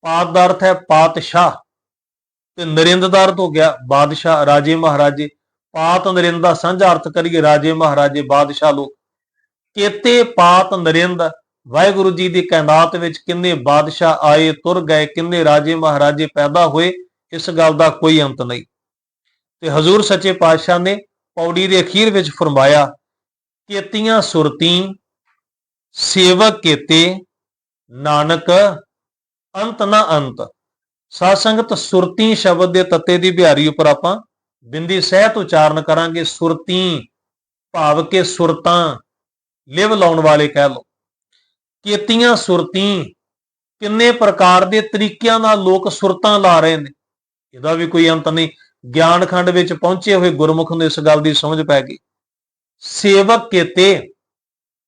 ਪਾਤ ਦਾ ਅਰਥ ਹੈ ਪਾਤਸ਼ਾਹ। ਤੇ ਨਰਿੰਦ ਦਾ ਅਰਥ ਹੋ ਗਿਆ ਬਾਦਸ਼ਾਹ, ਰਾਜੇ ਮਹਾਰਾਜੇ। ਪਾਤ ਨਰਿੰਦ ਦਾ ਸਾਂਝਾ ਅਰਥ ਕਰੀਏ, ਰਾਜੇ ਮਹਾਰਾਜੇ, ਬਾਦਸ਼ਾਹ ਲੋਕ। ਕੇਤੇ ਪਾਤ ਨਰਿੰਦ। ਵਾਹਿਗੁਰੂ ਜੀ ਦੀ ਕਾਇਨਾਤ ਵਿੱਚ ਕਿੰਨੇ ਬਾਦਸ਼ਾਹ ਆਏ, ਤੁਰ ਗਏ, ਕਿੰਨੇ ਰਾਜੇ ਮਹਾਰਾਜੇ ਪੈਦਾ ਹੋਏ, ਇਸ ਗੱਲ ਦਾ ਕੋਈ ਅੰਤ ਨਹੀਂ। ਤੇ ਹਜ਼ੂਰ ਸੱਚੇ ਪਾਤਸ਼ਾਹ ਨੇ ਪੌੜੀ ਦੇ ਅਖੀਰ ਵਿੱਚ ਫਰਮਾਇਆ, ਕੇਤੀਆਂ ਸੁਰਤੀ, ਸੇਵਕ ਕੇਤੇ, ਨਾਨਕ, ਅੰਤ ਨਾ ਅੰਤ। ਸਾਧ ਸੰਗਤ ਸੁਰਤੀ ਸ਼ਬਦ ਦੇ ਤੱਤੇ ਦੀ ਬਿਹਾਰੀ ਉੱਪਰ ਆਪਾਂ ਬਿੰਦੀ ਸਹਿਤ ਉਚਾਰਨ ਕਰਾਂਗੇ, ਸੁਰਤੀ ਭਾਵ ਕੇ ਸੁਰਤਾਂ, ਲਿਵ ਲਾਉਣ ਵਾਲੇ ਕਹਿ ਲਓ। ਕੀਤੀਆਂ ਸੁਰਤੀ, ਕਿੰਨੇ ਪ੍ਰਕਾਰ ਦੇ ਤਰੀਕਿਆਂ ਨਾਲ ਲੋਕ ਸੁਰਤਾਂ ਲਾ ਰਹੇ ਨੇ? ਇਹਦਾ ਵੀ ਕੋਈ ਅੰਤ ਨਹੀਂ। ਗਿਆਨ ਖੰਡ ਵਿੱਚ ਪਹੁੰਚੇ ਹੋਏ ਗੁਰਮੁਖ ਨੂੰ ਇਸ ਗੱਲ ਦੀ ਸਮਝ ਪੈ ਗਈ। ਸੇਵਕ ਕੀਤੇ,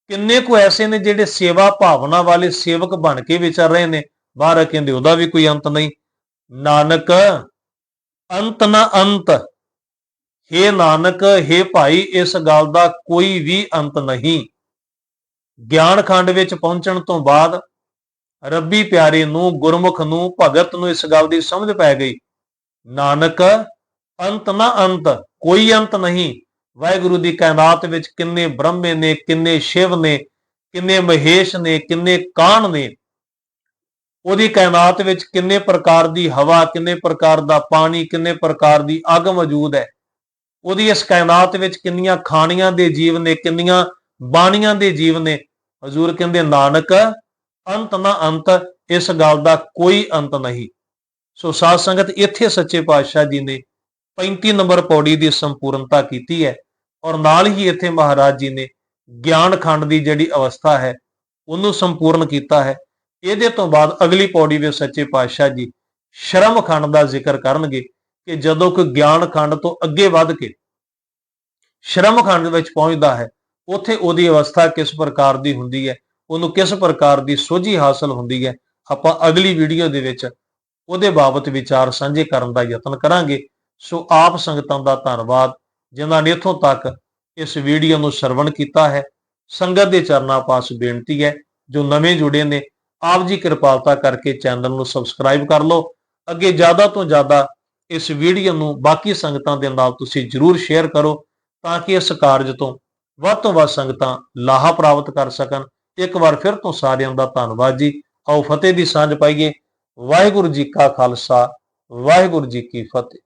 ਕਿੰਨੇ ਕੁ ਐਸੇ ਨੇ ਜਿਹੜੇ ਸੇਵਾ ਭਾਵਨਾ ਵਾਲੇ ਸੇਵਕ ਬਣ ਕੇ ਵਿਚਰ ਰਹੇ ਨੇ? ਬਾਹਰ ਕਹਿੰਦੇ ਉਹਦਾ ਵੀ ਕੋਈ ਅੰਤ ਨਹੀਂ। ਨਾਨਕ, ਅੰਤ ਨਾ ਅੰਤ। हे ਨਾਨਕ हे ਭਾਈ, ਇਸ ਗੱਲ ਦਾ ਕੋਈ ਵੀ ਅੰਤ ਨਹੀਂ। ਗਿਆਨ ਖੰਡ ਵਿੱਚ ਪਹੁੰਚਣ ਤੋਂ ਬਾਅਦ ਰੱਬੀ ਪਿਆਰੇ ਨੂੰ, ਗੁਰਮੁਖ ਨੂੰ, ਭਗਤ ਨੂੰ ਇਸ ਗੱਲ ਦੀ ਸਮਝ ਪੈ ਗਈ। ਨਾਨਕ, ਅੰਤ ਨਾ ਅੰਤ, ਕੋਈ ਅੰਤ ਨਹੀਂ। ਵਾਹਿਗੁਰੂ ਦੀ ਕਾਇਨਾਤ ਵਿੱਚ ਕਿੰਨੇ ਬ੍ਰਹਮੇ ਨੇ, ਕਿੰਨੇ ਸ਼ਿਵ ਨੇ, ਕਿੰਨੇ ਮਹੇਸ਼ ਨੇ, ਕਿੰਨੇ ਕਾਣ ਨੇ। ਉਹਦੀ ਕਾਇਨਾਤ ਵਿੱਚ ਕਿੰਨੇ ਪ੍ਰਕਾਰ ਦੀ ਹਵਾ, ਕਿੰਨੇ ਪ੍ਰਕਾਰ ਦਾ ਪਾਣੀ, ਕਿੰਨੇ ਪ੍ਰਕਾਰ ਦੀ ਅੱਗ ਮੌਜੂਦ ਹੈ। ਉਹਦੀ ਇਸ ਕਾਇਨਾਤ ਵਿੱਚ ਕਿੰਨੀਆਂ ਖਾਣੀਆਂ ਦੇ ਜੀਵ ਨੇ, ਕਿੰਨੀਆਂ ਬਾਣੀਆਂ ਦੇ ਜੀਵ ਨੇ। ਹਜ਼ੂਰ ਕਹਿੰਦੇ, ਨਾਨਕ, ਅੰਤ ਨਾ ਅੰਤ, ਇਸ ਗੱਲ ਦਾ ਕੋਈ ਅੰਤ ਨਹੀਂ। ਸੋ ਸਾਧ ਸੰਗਤ, ਇੱਥੇ ਸੱਚੇ ਪਾਤਸ਼ਾਹ ਜੀ ਨੇ 35 ਨੰਬਰ ਪੌੜੀ ਦੀ ਸੰਪੂਰਨਤਾ ਕੀਤੀ ਹੈ ਔਰ ਨਾਲ ਹੀ ਇੱਥੇ ਮਹਾਰਾਜ ਜੀ ਨੇ ਗਿਆਨ ਖੰਡ ਦੀ ਜਿਹੜੀ ਅਵਸਥਾ ਹੈ, ਉਹਨੂੰ ਸੰਪੂਰਨ ਕੀਤਾ ਹੈ। ਇਹਦੇ ਤੋਂ ਬਾਅਦ ਅਗਲੀ ਪੌੜੀ ਵਿੱਚ ਸੱਚੇ ਪਾਤਸ਼ਾਹ ਜੀ ਸ਼ਰਮ ਖੰਡ ਦਾ ਜ਼ਿਕਰ ਕਰਨਗੇ ਕਿ ਜਦੋਂ ਕੋਈ ਗਿਆਨ ਖੰਡ ਤੋਂ ਅੱਗੇ ਵੱਧ ਕੇ ਸ਼ਰਮ ਖੰਡ ਵਿੱਚ ਪਹੁੰਚਦਾ ਹੈ ਉੱਥੇ ਉਹਦੀ ਅਵਸਥਾ ਕਿਸ ਪ੍ਰਕਾਰ ਦੀ ਹੁੰਦੀ ਹੈ, ਉਹਨੂੰ ਕਿਸ ਪ੍ਰਕਾਰ ਦੀ ਸੋਝੀ ਹਾਸਲ ਹੁੰਦੀ ਹੈ, ਆਪਾਂ ਅਗਲੀ ਵੀਡੀਓ ਦੇ ਵਿੱਚ ਉਹਦੇ ਬਾਬਤ ਵਿਚਾਰ ਸਾਂਝੇ ਕਰਨ ਦਾ ਯਤਨ ਕਰਾਂਗੇ। ਸੋ ਆਪ ਸੰਗਤਾਂ ਦਾ ਧੰਨਵਾਦ, ਜਿਨ੍ਹਾਂ ਨੇ ਇਥੋਂ ਤੱਕ ਇਸ ਵੀਡੀਓ ਨੂੰ ਸਰਵਣ ਕੀਤਾ ਹੈ। ਸੰਗਤ ਦੇ ਚਰਨਾਂ ਪਾਸ ਬੇਨਤੀ ਹੈ, ਜੋ ਨਵੇਂ ਜੁੜੇ ਨੇ, ਆਪ ਜੀ ਕਿਰਪਾਲਤਾ ਕਰਕੇ ਚੈਨਲ ਨੂੰ ਸਬਸਕ੍ਰਾਈਬ ਕਰ ਲਓ। ਅੱਗੇ ਜ਼ਿਆਦਾ ਤੋਂ ਜ਼ਿਆਦਾ ਇਸ ਵੀਡੀਓ ਨੂੰ ਬਾਕੀ ਸੰਗਤਾਂ ਦੇ ਨਾਲ ਤੁਸੀਂ ਜਰੂਰ ਸ਼ੇਅਰ ਕਰੋ, ਤਾਂ ਕਿ ਇਸ ਕਾਰਜ ਤੋਂ ਵੱਧ ਤੋਂ ਵੱਧ ਸੰਗਤਾਂ ਲਾਹਾ ਪ੍ਰਾਪਤ ਕਰ ਸਕਣ। ਇੱਕ ਵਾਰ ਫਿਰ ਤੋਂ ਸਾਰਿਆਂ ਦਾ ਧੰਨਵਾਦ ਜੀ। ਆਓ ਫਤਿਹ ਦੀ ਸਾਂਝ ਪਾਈਏ। ਵਾਹਿਗੁਰੂ ਜੀ ਕਾ ਖਾਲਸਾ, ਵਾਹਿਗੁਰੂ ਜੀ ਕੀ ਫਤਿਹ।